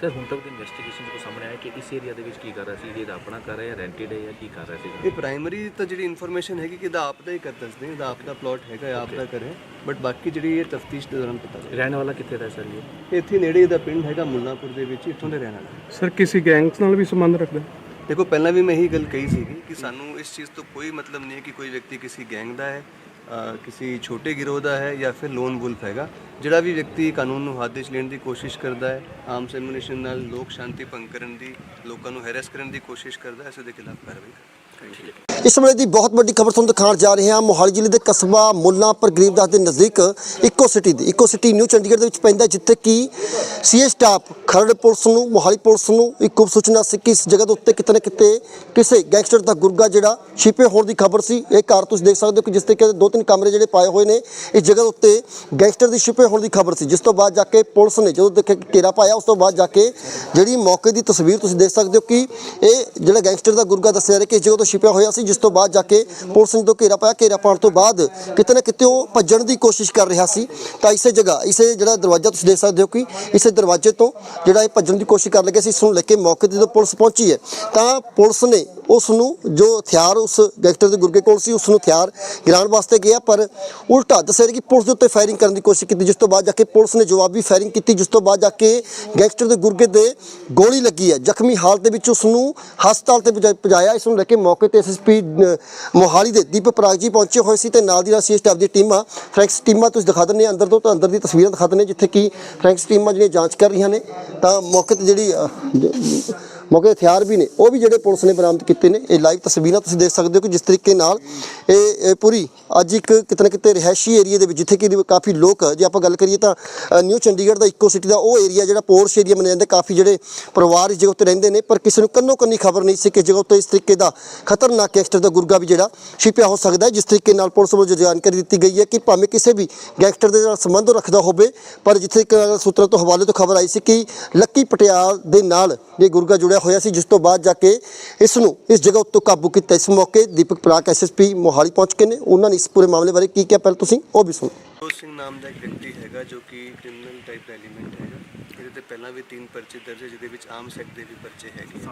ਸਰ ਹੁਣ ਤੱਕ ਦੀ ਇਨਵੈਸਟੀਗੇਸ਼ਨ ਤੋਂ ਸਾਹਮਣੇ ਆਇਆ ਕਿ ਇਸ ਏਰੀਆ ਦੇ ਵਿੱਚ ਕੀ ਕਰ ਰਿਹਾ ਸੀ? ਇਹਦਾ ਆਪਣਾ ਕਰ ਰਿਹਾ ਰੈਂਟਡ ਹੈ ਜਾਂ ਕੀ ਕਰ ਰਿਹਾ ਸੀ? ਇਹ ਪ੍ਰਾਇਮਰੀ ਤਾਂ ਜਿਹੜੀ ਇਨਫੋਰਮੇਸ਼ਨ ਹੈਗੀ ਕਿ ਇਹਦਾ ਆਪ ਦਾ ਹੀ ਕਰ ਦੱਸਦੇ ਇਹਦਾ ਆਪ ਦਾ ਪਲਾਟ ਹੈਗਾ ਇਹ ਆਪ ਦਾ ਕਰੇ ਬਟ ਬਾਕੀ ਜਿਹੜੀ ਇਹ ਤਫਤੀਸ਼ ਦੇ ਦੌਰਾਨ ਪਤਾ ਲੱਗੇਗਾ ਰਹਿਣ ਵਾਲਾ ਕਿੱਥੇ ਦਾ ਹੈ ਸਰ ਇਹ? ਇੱਥੇ ਨੇੜੇ ਇਹਦਾ ਪਿੰਡ ਹੈਗਾ ਮੁੱਲਾਂਪੁਰ ਦੇ ਵਿੱਚ ਇੱਥੋਂ ਦੇ ਰਹਿਣ ਵਾਲਾ। ਸਰ ਕਿਸੇ ਗੈਂਗਸ ਨਾਲ ਵੀ ਸੰਬੰਧ ਰੱਖਦਾ? ਦੇਖੋ ਪਹਿਲਾਂ ਵੀ ਮੈਂ ਇਹੀ ਗੱਲ ਕਹੀ ਸੀਗੀ ਕਿ ਸਾਨੂੰ ਇਸ ਚੀਜ਼ ਤੋਂ ਕੋਈ ਮਤਲਬ ਨਹੀਂ ਹੈ ਕਿ ਕੋਈ ਵਿਅਕਤੀ ਕਿਸੇ ਗੈਂਗ ਦਾ ਹੈ। ਕਿਸੇ ਛੋਟੇ ਗਿਰੋਹ ਦਾ ਹੈ ਜਾਂ ਫਿਰ ਲੋਨ ਵੁਲਫ ਹੈਗਾ, ਜਿਹੜਾ ਵੀ ਵਿਅਕਤੀ ਕਾਨੂੰਨ ਨੂੰ ਹੱਥ ਵਿੱਚ ਲੈਣ ਦੀ ਕੋਸ਼ਿਸ਼ ਕਰਦਾ ਹੈ, ਆਮ ਸੈਮੂਨੇਸ਼ਨ ਨਾਲ ਲੋਕ ਸ਼ਾਂਤੀ ਭੰਗ ਕਰਨ ਦੀ, ਲੋਕਾਂ ਨੂੰ ਹੈਰੈਸ ਕਰਨ ਦੀ ਕੋਸ਼ਿਸ਼ ਕਰਦਾ ਹੈ, ਇਸ ਦੇ ਖਿਲਾਫ ਕਾਰਵਾਈ ਕਰਾਂਗੇ ਇਸ ਵੇਲੇ ਦੀ ਬਹੁਤ ਵੱਡੀ ਖਬਰ ਤੁਹਾਨੂੰ ਦਿਖਾਉਣ ਜਾ ਰਹੇ ਹਾਂ। ਮੋਹਾਲੀ ਜ਼ਿਲ੍ਹੇ ਦੇ ਕਸਬਾ ਮੁੱਲਾਂਪੁਰ ਗਰੀਬਦਾਸ ਦੇ ਨਜ਼ਦੀਕ ਇਕੋ ਸਿਟੀ ਦੀ ਇਕੋ ਸਿਟੀ ਨਿਊ ਚੰਡੀਗੜ੍ਹ ਦੇ ਵਿੱਚ ਪੈਂਦਾ ਜਿੱਥੇ ਕਿ ਸੀਏ ਸਟਾਫ ਖਰੜ ਪੁਲਿਸ ਨੂੰ, ਮੋਹਾਲੀ ਪੁਲਿਸ ਨੂੰ ਇੱਕ ਗੁਪਤ ਸੂਚਨਾ ਸੀ ਕਿ ਇਸ ਜਗ੍ਹਾ ਦੇ ਉੱਤੇ ਕਿਤੇ ਨਾ ਕਿਤੇ ਕਿਸੇ ਗੈਂਗਸਟਰ ਦਾ ਗੁਰਗਾ ਜਿਹੜਾ ਛਿਪੇ ਹੋਣ ਦੀ ਖਬਰ ਸੀ। ਇਹ ਘਰ ਤੁਸੀਂ ਦੇਖ ਸਕਦੇ ਹੋ ਕਿ ਜਿਸ ਤਰੀਕੇ ਦੇ ਦੋ ਤਿੰਨ ਕਮਰੇ ਜਿਹੜੇ ਪਾਏ ਹੋਏ ਨੇ, ਇਸ ਜਗ੍ਹਾ ਦੇ ਉੱਤੇ ਗੈਂਗਸਟਰ ਦੀ ਛਿਪੇ ਹੋਣ ਦੀ ਖਬਰ ਸੀ। ਜਿਸ ਤੋਂ ਬਾਅਦ ਜਾ ਕੇ ਪੁਲਿਸ ਨੇ ਜਦੋਂ ਦੇਖਿਆ ਕਿ ਘੇਰਾ ਪਾਇਆ, ਉਸ ਤੋਂ ਬਾਅਦ ਜਾ ਕੇ ਜਿਹੜੀ ਮੌਕੇ ਦੀ ਤਸਵੀਰ ਤੁਸੀਂ ਦੇਖ ਸਕਦੇ ਹੋ ਕਿ ਇਹ ਜਿਹੜਾ ਗੈਂਗਸਟਰ ਦਾ ਗੁਰਗਾ ਦੱਸਿਆ ਜਾ ਰਿਹਾ ਕਿ ਇਸ ਜਗ੍ਹਾ ਤੋਂ ਛਿਪਿਆ ਹੋਇਆ ਸੀ ਜਿਸ ਤੋਂ ਬਾਅਦ ਜਾ ਕੇ ਪੁਲਿਸ ਨੇ ਜਦੋਂ ਘੇਰਾ ਪਾਇਆ, ਘੇਰਾ ਪਾਉਣ ਤੋਂ ਬਾਅਦ ਕਿਤੇ ਨਾ ਕਿਤੇ ਉਹ ਭੱਜਣ ਦੀ ਕੋਸ਼ਿਸ਼ ਕਰ ਰਿਹਾ ਸੀ। ਤਾਂ ਇਸੇ ਜਗ੍ਹਾ, ਇਸੇ ਜਿਹੜਾ ਦਰਵਾਜ਼ਾ ਤੁਸੀਂ ਦੇਖ ਸਕਦੇ ਹੋ ਕਿ ਇਸੇ ਦਰਵਾਜ਼ੇ ਤੋਂ ਜਿਹੜਾ ਇਹ ਭੱਜਣ ਦੀ ਕੋਸ਼ਿਸ਼ ਕਰ ਲੱਗੇ ਸੀ, ਇਸ ਨੂੰ ਲੈ ਕੇ ਮੌਕੇ ਤੇ ਜਦੋਂ ਪੁਲਿਸ ਪਹੁੰਚੀ ਹੈ, ਤਾਂ ਪੁਲਿਸ ਨੇ ਉਸ ਨੂੰ ਜੋ ਹਥਿਆਰ ਉਸ ਗੈਂਗਸਟਰ ਦੇ ਗੁਰਗੇ ਕੋਲ ਸੀ, ਉਸ ਨੂੰ ਹਥਿਆਰ ਗਿਰਾਉਣ ਵਾਸਤੇ ਗਿਆ, ਪਰ ਉਲਟਾ ਦੱਸਿਆ ਕਿ ਪੁਲਿਸ ਦੇ ਉੱਤੇ ਫਾਇਰਿੰਗ ਕਰਨ ਦੀ ਕੋਸ਼ਿਸ਼ ਕੀਤੀ, ਜਿਸ ਤੋਂ ਬਾਅਦ ਜਾ ਕੇ ਪੁਲਿਸ ਨੇ ਜਵਾਬੀ ਫਾਇਰਿੰਗ ਕੀਤੀ, ਜਿਸ ਤੋਂ ਬਾਅਦ ਜਾ ਕੇ ਗੈਂਗਸਟਰ ਦੇ ਗੁਰਗੇ ਦੇ ਗੋਲੀ ਲੱਗੀ ਹੈ। ਜ਼ਖਮੀ ਹਾਲਤ ਦੇ ਵਿੱਚ ਉਸ ਨੂੰ ਹਸਪਤਾਲ ਤੇ ਪਹੁੰਚਾ- ਪਹੁੰਚਾਇਆ ਇਸ ਨੂੰ ਲੈ ਕੇ ਮੌਕੇ ਤੇ ਐਸਐਸਪੀ ਮੋਹਾਲੀ ਦੇ ਦੀਪਕ ਪ੍ਰਾਗ ਜੀ ਪਹੁੰਚੇ ਹੋਏ ਸੀ ਤੇ ਨਾਲ ਦੀ ਨਾਲ ਸੀ ਸਟਾਫ ਦੀ ਟੀਮਾਂ ਫਰੈਂਕਸ ਟੀਮਾਂ ਤੁਸੀਂ ਦਿਖਾ ਦਿੰਦੇ ਅੰਦਰ ਤੋਂ, ਤਾਂ ਅੰਦਰ ਦੀ ਤਸਵੀਰਾਂ ਦਿਖਾ ਦਿੰਦੇ ਜਿੱਥੇ ਕਿ ਫਰੈਂਕਸ ਟੀਮਾਂ ਜਿਹੜੀਆਂ ਜਾਂਚ ਕਰ ਰਹੀਆਂ ਨੇ। ਤਾਂ ਮੌਕੇ ਤੇ ਜਿਹੜੀ ਮੌਕੇ ਹਥਿਆਰ ਵੀ ਨੇ। ਉਹ ਵੀ ਜਿਹੜੇ ਪੁਲਿਸ ਨੇ ਬਰਾਮਦ ਕੀਤੇ ਨੇ। ਇਹ ਲਾਈਵ ਤਸਵੀਰਾਂ ਤੁਸੀਂ ਦੇਖ ਸਕਦੇ ਹੋ ਕਿ ਜਿਸ ਤਰੀਕੇ ਨਾਲ ਇਹ ਪੂਰੀ ਅੱਜ ਇੱਕ ਕਿਤੇ ਨਾ ਕਿਤੇ ਰਿਹਾਇਸ਼ੀ ਏਰੀਆ ਦੇ ਵਿੱਚ, ਜਿੱਥੇ ਕਿ ਕਾਫੀ ਲੋਕ ਜੇ ਆਪਾਂ ਗੱਲ ਕਰੀਏ ਤਾਂ ਨਿਊ ਚੰਡੀਗੜ੍ਹ ਦਾ ਇਕੋ ਸਿਟੀ ਦਾ ਉਹ ਏਰੀਆ ਜਿਹੜਾ ਪੋਰਸ਼ ਏਰੀਆ ਮੰਨਿਆ ਜਾਂਦਾ, ਕਾਫੀ ਜਿਹੜੇ ਪਰਿਵਾਰ ਇਸ ਜਗ੍ਹਾ ਉੱਤੇ ਰਹਿੰਦੇ ਨੇ। ਪਰ ਕਿਸੇ ਨੂੰ ਕੰਨੋ ਕੰਨੀ ਖਬਰ ਨਹੀਂ ਸੀ ਕਿ ਜਗ੍ਹਾ ਉੱਤੇ ਇਸ ਤਰੀਕੇ ਦਾ ਖਤਰਨਾਕ ਗੈਂਗਸਟਰ ਦਾ ਗੁਰਗਾ ਵੀ ਜਿਹੜਾ ਛਿਪਿਆ ਹੋ ਸਕਦਾ ਹੈ, ਜਿਸ ਤਰੀਕੇ ਨਾਲ ਪੁਲਿਸ ਵੱਲੋਂ ਜੋ ਜਾਣਕਾਰੀ ਦਿੱਤੀ ਗਈ ਹੈ ਕਿ ਭਾਵੇਂ ਕਿਸੇ ਵੀ ਗੈਂਗਸਟਰ ਦੇ ਨਾਲ ਸੰਬੰਧ ਰੱਖਦਾ ਹੋਵੇ, ਪਰ ਜਿੱਥੇ ਸੂਤਰਾਂ ਤੋਂ ਹਵਾਲੇ ਤੋਂ ਖਬਰ ਆਈ ਸੀ ਕਿ ਲੱਕੀ ਪਟਿਆਲ ਦੇ ਨਾਲ ਇਹ ਗੁਰਗਾ ਜੁੜਿਆ ਹੋਇਆ ਸੀ ਜਿਸ ਤੋਂ ਬਾਅਦ ਜਾ ਕੇ ਇਸ ਨੂੰ ਇਸ ਜਗ੍ਹਾ ਉੱਤੇ ਕਾਬੂ ਕੀਤਾ। ਇਸ ਮੌਕੇ ਦੀਪਕ ਪ੍ਰਾਕ ਐਸਐਸਪੀ ਮੋਹਾਲੀ ਪਹੁੰਚ ਕੇ ਨੇ। ਉਹਨਾਂ ਨੇ ਇਸ ਪੂਰੇ ਮਾਮਲੇ ਬਾਰੇ ਕੀ ਕਿਹਾ? ਪਹਿਲਾਂ ਤੁਸੀਂ ਉਹ ਵੀ ਸੁਣੋ। ਜੋਤ ਸਿੰਘ ਨਾਮ ਦਾ ਇੱਕ ਵਿਅਕਤੀ ਹੈਗਾ ਜੋ ਕਿ ਕ੍ਰਿਮੀਨਲ ਟਾਈਪ ਦਾ ਐਲੀਮੈਂਟ ਹੈਗਾ। ਇਹਦੇ ਤੇ ਪਹਿਲਾਂ ਵੀ ਤਿੰਨ ਪਰਚੇ ਦਰਜ ਹੈ ਜਿਹਦੇ ਵਿੱਚ ਆਮ ਸੈਕਟ ਦੇ ਵੀ ਪਰਚੇ ਹੈਗੇ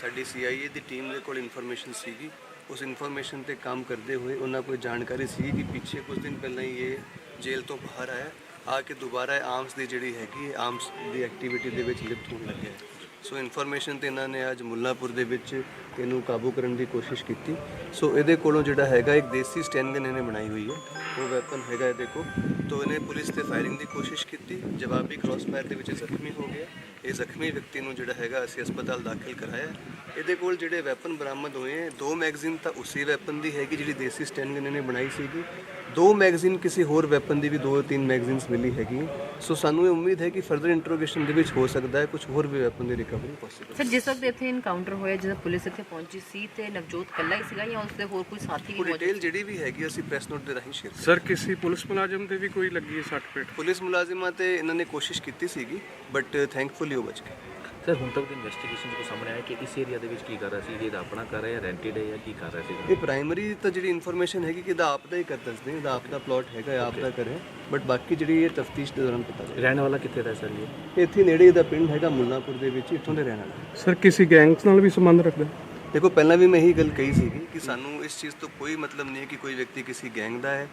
ਸਾਡੀ ਸੀਆਈਏ ਦੀ ਟੀਮ ਦੇ ਕੋਲ ਇਨਫੋਰਮੇਸ਼ਨ ਸੀਗੀ। ਉਸ ਇਨਫੋਰਮੇਸ਼ਨ ਤੇ ਕੰਮ ਕਰਦੇ ਹੋਏ ਉਹਨਾਂ ਕੋਲ ਜਾਣਕਾਰੀ ਸੀ ਕਿ ਪਿੱਛੇ ਕੁਝ ਦਿਨ ਪਹਿਲਾਂ ਹੀ ਇਹ ਜੇਲ੍ਹ ਤੋਂ ਬਾਹਰ ਆਇਆ। ਆ ਕੇ ਦੁਬਾਰਾ ਆਰਮਸ ਦੀ ਜਿਹੜੀ ਹੈਗੀ ਆਰਮਸ ਦੀ ਐਕਟੀਵਿਟੀ ਦੇ ਵਿੱਚ ਲਿਪਤ ਹੋਣ ਲੱਗਿਆ ਹੈ। ਸੋ ਇਨਫੋਰਮੇਸ਼ਨ ਤੇ ਇਹਨਾਂ ਨੇ ਅੱਜ ਮੁੱਲਾਪੁਰ ਦੇ ਵਿੱਚ ਇਹਨੂੰ ਕਾਬੂ ਕਰਨ ਦੀ ਕੋਸ਼ਿਸ਼ ਕੀਤੀ। ਸੋ ਇਹਦੇ ਕੋਲੋਂ ਜਿਹੜਾ ਹੈਗਾ, ਇੱਕ ਦੇਸੀ ਸਟੈਨਗਨ ਇਹਨੇ ਬਣਾਈ ਹੋਈ ਹੈ। ਉਹ ਵੈਪਨ ਹੈਗਾ ਇਹਦੇ ਕੋਲ। ਤੋ ਇਹਨੇ ਪੁਲਿਸ ਤੇ ਫਾਇਰਿੰਗ ਦੀ ਕੋਸ਼ਿਸ਼ ਕੀਤੀ। ਜਵਾਬੀ ਕ੍ਰਾਸ ਫਾਇਰ ਦੇ ਵਿੱਚ ਜ਼ਖਮੀ ਹੋ ਗਿਆ। ਇਹ ਜ਼ਖਮੀ ਵਿਅਕਤੀ ਨੂੰ ਜਿਹੜਾ ਹੈਗਾ, ਅਸੀਂ ਹਸਪਤਾਲ ਦਾਖਲ ਕਰਾਇਆ। ਇਹਦੇ ਕੋਲ ਜਿਹੜੇ ਵੈਪਨ ਬਰਾਮਦ ਹੋਏ ਦੋ ਮੈਗਜ਼ੀਨ ਤਾਂ ਉਸੇ ਵੈਪਨ ਦੀ ਹੈਗੀ ਜਿਹੜੀ ਦੇਸੀ ਸਟੈਨਗਨ ਇਹਨੇ ਬਣਾਈ ਸੀਗੀ। ਦੋ ਮੈਗਜ਼ੀਨ ਕਿਸੇ ਹੋਰ ਵੈਪਨ ਦੀ ਵੀ ਦੋ ਤਿੰਨ ਮੈਗਜ਼ੀਨਸ ਮਿਲੀ ਹੈਗੀ। ਸੋ ਸਾਨੂੰ ਇਹ ਉਮੀਦ ਹੈ ਕਿ ਫਰਦਰ ਇੰਟਰੋਗੇਸ਼ਨ ਦੇ ਵਿੱਚ ਹੋ ਸਕਦਾ ਹੈ ਕੁਝ ਹੋਰ ਵੀ ਵੈਪਨ ਦੀ ਰਿਕਵਰੀ ਪੋਸੀਬਲ ਸਰ ਜਿਸ ਵਕਤ ਇੱਥੇ ਇਨਕਾਊਂਟਰ ਹੋਇਆ ਜਦੋਂ ਪੁਲਿਸ ਇੱਥੇ ਪਹੁੰਚੀ ਸੀ ਤੇ ਨਵਜੋਤ ਕੱਲਾ ਹੀ ਸੀਗਾ ਜਾਂ ਉਸਦੇ ਹੋਰ ਕੋਈ ਸਾਥੀ ਵੀ ਮੌਜੂਦ ਡਿਟੇਲ ਜਿਹੜੀ ਵੀ ਹੈਗੀ ਅਸੀਂ ਪ੍ਰੈਸ ਨੋਟ ਦੇ ਰਾਹੀਂ ਸ਼ੇਅਰ ਸਰ ਕਿਸੇ ਪੁਲਿਸ ਮੁਲਾਜ਼ਮ ਤੇ ਵੀ ਕੋਈ ਲੱਗੀ ਹੈ ਸੱਟ ਪੇਟ ਪੁਲਿਸ ਮੁਲਾਜ਼ਮਾਂ ਤੇ ਇਹਨਾਂ ਨੇ ਕੋਸ਼ਿਸ਼ ਕੀਤੀ ਸੀਗੀ ਬਟ ਥੈਂਕਫੁਲੀ ਉਹ ਬਚ ਗਏ। ਸਰ ਹੁਣ ਤੱਕ ਦੀ ਇਨਵੈਸਟੀਗੇਸ਼ਨ ਤੋਂ ਸਾਹਮਣੇ ਆਇਆ ਕਿ ਇਸ ਏਰੀਆ ਦੇ ਵਿੱਚ ਕੀ ਕਰ ਰਿਹਾ ਸੀ? ਇਹਦਾ ਆਪਣਾ ਕਰ ਰਿਹਾ ਰੈਂਟਡ ਹੈ ਜਾਂ ਕੀ ਕਰ ਰਿਹਾ ਸੀ ਇਹ ਪ੍ਰਾਇਮਰੀ ਤਾਂ ਜਿਹੜੀ ਇਨਫੋਰਮੇਸ਼ਨ ਹੈਗੀ ਕਿ ਇਹਦਾ ਆਪ ਦਾ ਹੀ ਕਰ ਦੱਸਦੇ ਇਹਦਾ ਆਪ ਦਾ ਪਲਾਟ ਹੈਗਾ ਇਹ ਆਪ ਦਾ ਕਰੇ ਬਟ ਬਾਕੀ ਜਿਹੜੀ ਇਹ ਤਫਤੀਸ਼ ਦੇ ਦੌਰਾਨ ਪਤਾ ਚੱਲੇ ਰਹਿਣ ਵਾਲਾ ਕਿੱਥੇ ਦਾ ਹੈ ਸਰ ਇਹ? ਇੱਥੇ ਨੇੜੇ ਇਹਦਾ ਪਿੰਡ ਹੈਗਾ ਮੁੱਲਾਪੁਰ ਦੇ ਵਿੱਚ ਇੱਥੋਂ ਦੇ ਰਹਿਣ ਵਾਲਾ। ਸਰ ਕਿਸੇ ਗੈਂਗਸ ਨਾਲ ਵੀ ਸੰਬੰਧ ਰੱਖਦਾ ਦੇਖੋ ਪਹਿਲਾਂ ਵੀ ਮੈਂ ਇਹੀ ਗੱਲ ਕਹੀ ਸੀਗੀ ਕਿ ਸਾਨੂੰ ਇਸ ਚੀਜ਼ ਤੋਂ ਕੋਈ ਮਤਲਬ ਨਹੀਂ ਹੈ ਕਿ ਕੋਈ ਵਿਅਕਤੀ ਕਿਸੇ ਗੈਂਗ ਦਾ ਹੈ।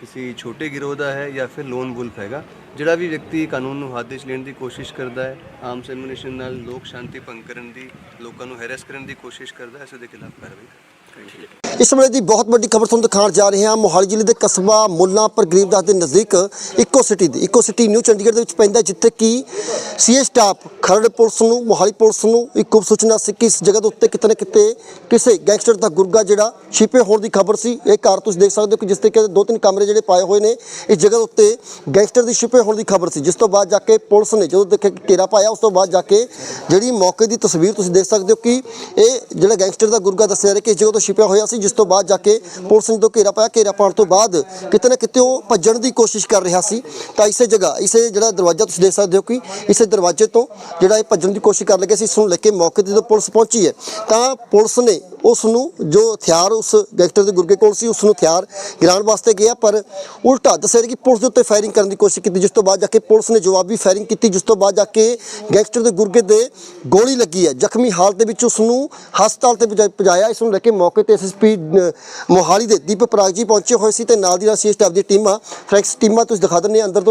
ਕਿਸੇ ਛੋਟੇ ਗਿਰੋਹ ਦਾ ਹੈ ਜਾਂ ਫਿਰ ਲੋਨ ਵੁਲਫ ਹੈਗਾ, ਜਿਹੜਾ ਵੀ ਵਿਅਕਤੀ ਕਾਨੂੰਨ ਨੂੰ ਹੱਥ ਵਿੱਚ ਲੈਣ ਦੀ ਕੋਸ਼ਿਸ਼ ਕਰਦਾ ਹੈ, ਆਮ ਸੈਮਿਨੇਸ਼ਨ ਨਾਲ ਲੋਕ ਸ਼ਾਂਤੀ ਭੰਗ ਕਰਨ ਦੀ, ਲੋਕਾਂ ਨੂੰ ਹੈਰੈਸ ਕਰਨ ਦੀ ਕੋਸ਼ਿਸ਼ ਕਰਦਾ ਹੈ, ਇਸ ਦੇ ਖਿਲਾਫ ਕਾਰਵਾਈ ਇਸ ਵੇਲੇ ਦੀ ਬਹੁਤ ਵੱਡੀ ਖਬਰ ਤੁਹਾਨੂੰ ਦਿਖਾਉਣ ਜਾ ਰਹੇ ਹਾਂ, ਮੋਹਾਲੀ ਜ਼ਿਲ੍ਹੇ ਦੇ ਕਸਬਾ ਮੁੱਲਾਂਪੁਰ ਗਰੀਬਦਾਸ ਦੇ ਨਜ਼ਦੀਕ, ਇਕੋ ਸਿਟੀ ਦੀ, ਇਕੋ ਸਿਟੀ ਨਿਊ ਚੰਡੀਗੜ੍ਹ ਦੇ ਵਿੱਚ ਪੈਂਦਾ ਜਿੱਥੇ ਕਿ ਸੀਏ ਸਟਾਫ ਖਰੜ ਪੁਲਿਸ ਨੂੰ, ਮੋਹਾਲੀ ਪੁਲਿਸ ਨੂੰ ਇੱਕ ਉਪ ਸੂਚਨਾ ਸੀ ਕਿ ਇਸ ਜਗ੍ਹਾ ਦੇ ਉੱਤੇ ਕਿਤੇ ਨਾ ਕਿਤੇ ਕਿਸੇ ਗੈਂਗਸਟਰ ਦਾ ਗੁਰਗਾ ਜਿਹੜਾ ਛਿਪੇ ਹੋਣ ਦੀ ਖਬਰ ਸੀ। ਇਹ ਘਰ ਤੁਸੀਂ ਦੇਖ ਸਕਦੇ ਹੋ ਕਿ ਜਿਸ ਤਰੀਕੇ ਦੇ ਦੋ ਤਿੰਨ ਕਮਰੇ ਜਿਹੜੇ ਪਾਏ ਹੋਏ ਨੇ, ਇਸ ਜਗ੍ਹਾ ਦੇ ਉੱਤੇ ਗੈਂਗਸਟਰ ਦੀ ਛਿਪੇ ਹੋਣ ਦੀ ਖਬਰ ਸੀ। ਜਿਸ ਤੋਂ ਬਾਅਦ ਜਾ ਕੇ ਪੁਲਿਸ ਨੇ ਜਦੋਂ ਦੇਖਿਆ ਕਿ ਘੇਰਾ ਪਾਇਆ, ਉਸ ਤੋਂ ਬਾਅਦ ਜਾ ਕੇ ਜਿਹੜੀ ਮੌਕੇ ਦੀ ਤਸਵੀਰ ਤੁਸੀਂ ਦੇਖ ਸਕਦੇ ਹੋ ਕਿ ਇਹ ਜਿਹੜਾ ਗੈਂਗਸਟਰ ਦਾ ਗੁਰਗਾ ਦੱਸਿਆ ਜਾ ਰਿਹਾ ਕਿ ਇਸ ਜਗ੍ਹਾ ਤੋਂ ਛਿਪਿਆ ਹੋਇਆ ਸੀ, ਜਿਸ ਤੋਂ ਬਾਅਦ ਜਾ ਕੇ ਪੁਲਿਸ ਨੇ ਜਦੋਂ ਘੇਰਾ ਪਾਇਆ, ਘੇਰਾ ਪਾਉਣ ਤੋਂ ਬਾਅਦ ਕਿਤੇ ਨਾ ਕਿਤੇ ਉਹ ਭੱਜਣ ਦੀ ਕੋਸ਼ਿਸ਼ ਕਰ ਰਿਹਾ ਸੀ। ਤਾਂ ਇਸੇ ਜਗ੍ਹਾ, ਇਸੇ ਜਿਹੜਾ ਦਰਵਾਜ਼ਾ ਤੁਸੀਂ ਦੇਖ ਸਕਦੇ ਹੋ ਕਿ ਇਸੇ ਦਰਵਾਜ਼ੇ ਤੋਂ ਜਿਹੜਾ ਇਹ ਭੱਜਣ ਦੀ ਕੋਸ਼ਿਸ਼ ਕਰਨ ਲੱਗੇ ਸੀ ਇਸ ਨੂੰ ਲੈ ਕੇ ਮੌਕੇ ਤੇ ਜਦੋਂ ਪੁਲਿਸ ਪਹੁੰਚੀ ਹੈ, ਤਾਂ ਪੁਲਿਸ ਨੇ ਉਸ ਨੂੰ ਜੋ ਹਥਿਆਰ ਉਸ ਗੈਂਗਸਟਰ ਦੇ ਗੁਰਗੇ ਕੋਲ ਸੀ ਉਸ ਨੂੰ ਹਥਿਆਰ ਗਿਰਾਉਣ ਵਾਸਤੇ ਗਿਆ, ਪਰ ਉਲਟਾ ਦੱਸਿਆ ਕਿ ਪੁਲਿਸ ਦੇ ਉੱਤੇ ਫਾਇਰਿੰਗ ਕਰਨ ਦੀ ਕੋਸ਼ਿਸ਼ ਕੀਤੀ, ਜਿਸ ਤੋਂ ਬਾਅਦ ਜਾ ਕੇ ਪੁਲਿਸ ਨੇ ਜਵਾਬੀ ਫਾਇਰਿੰਗ ਕੀਤੀ, ਜਿਸ ਤੋਂ ਬਾਅਦ ਜਾ ਕੇ ਗੈਂਗਸਟਰ ਦੇ ਗੁਰਗੇ ਦੇ ਗੋਲੀ ਲੱਗੀ ਹੈ। ਜ਼ਖਮੀ ਹਾਲਤ ਦੇ ਵਿੱਚ ਉਸ ਨੂੰ ਹਸਪਤਾਲ ਤੇ ਪਹੁੰਚਾ- ਪਹੁੰਚਾਇਆ ਇਸ ਨੂੰ ਲੈ ਕੇ ਮੌਕੇ ਤੇ ਐਸਐਸਪੀ ਮੋਹਾਲੀ ਦੇ ਦੀਪਕ ਪ੍ਰਾਗ ਜੀ ਪਹੁੰਚੇ ਹੋਏ ਸੀ ਤੇ ਨਾਲ ਦੀ ਨਾਲ ਸੀ ਸਟਾਫ ਦੀ ਟੀਮਾਂ ਫਰੈਂਕਸ ਟੀਮਾਂ ਤੁਸੀਂ ਦਿਖਾ ਦਿੰਦੇ ਹਾਂ, ਅੰਦਰ ਤੋਂ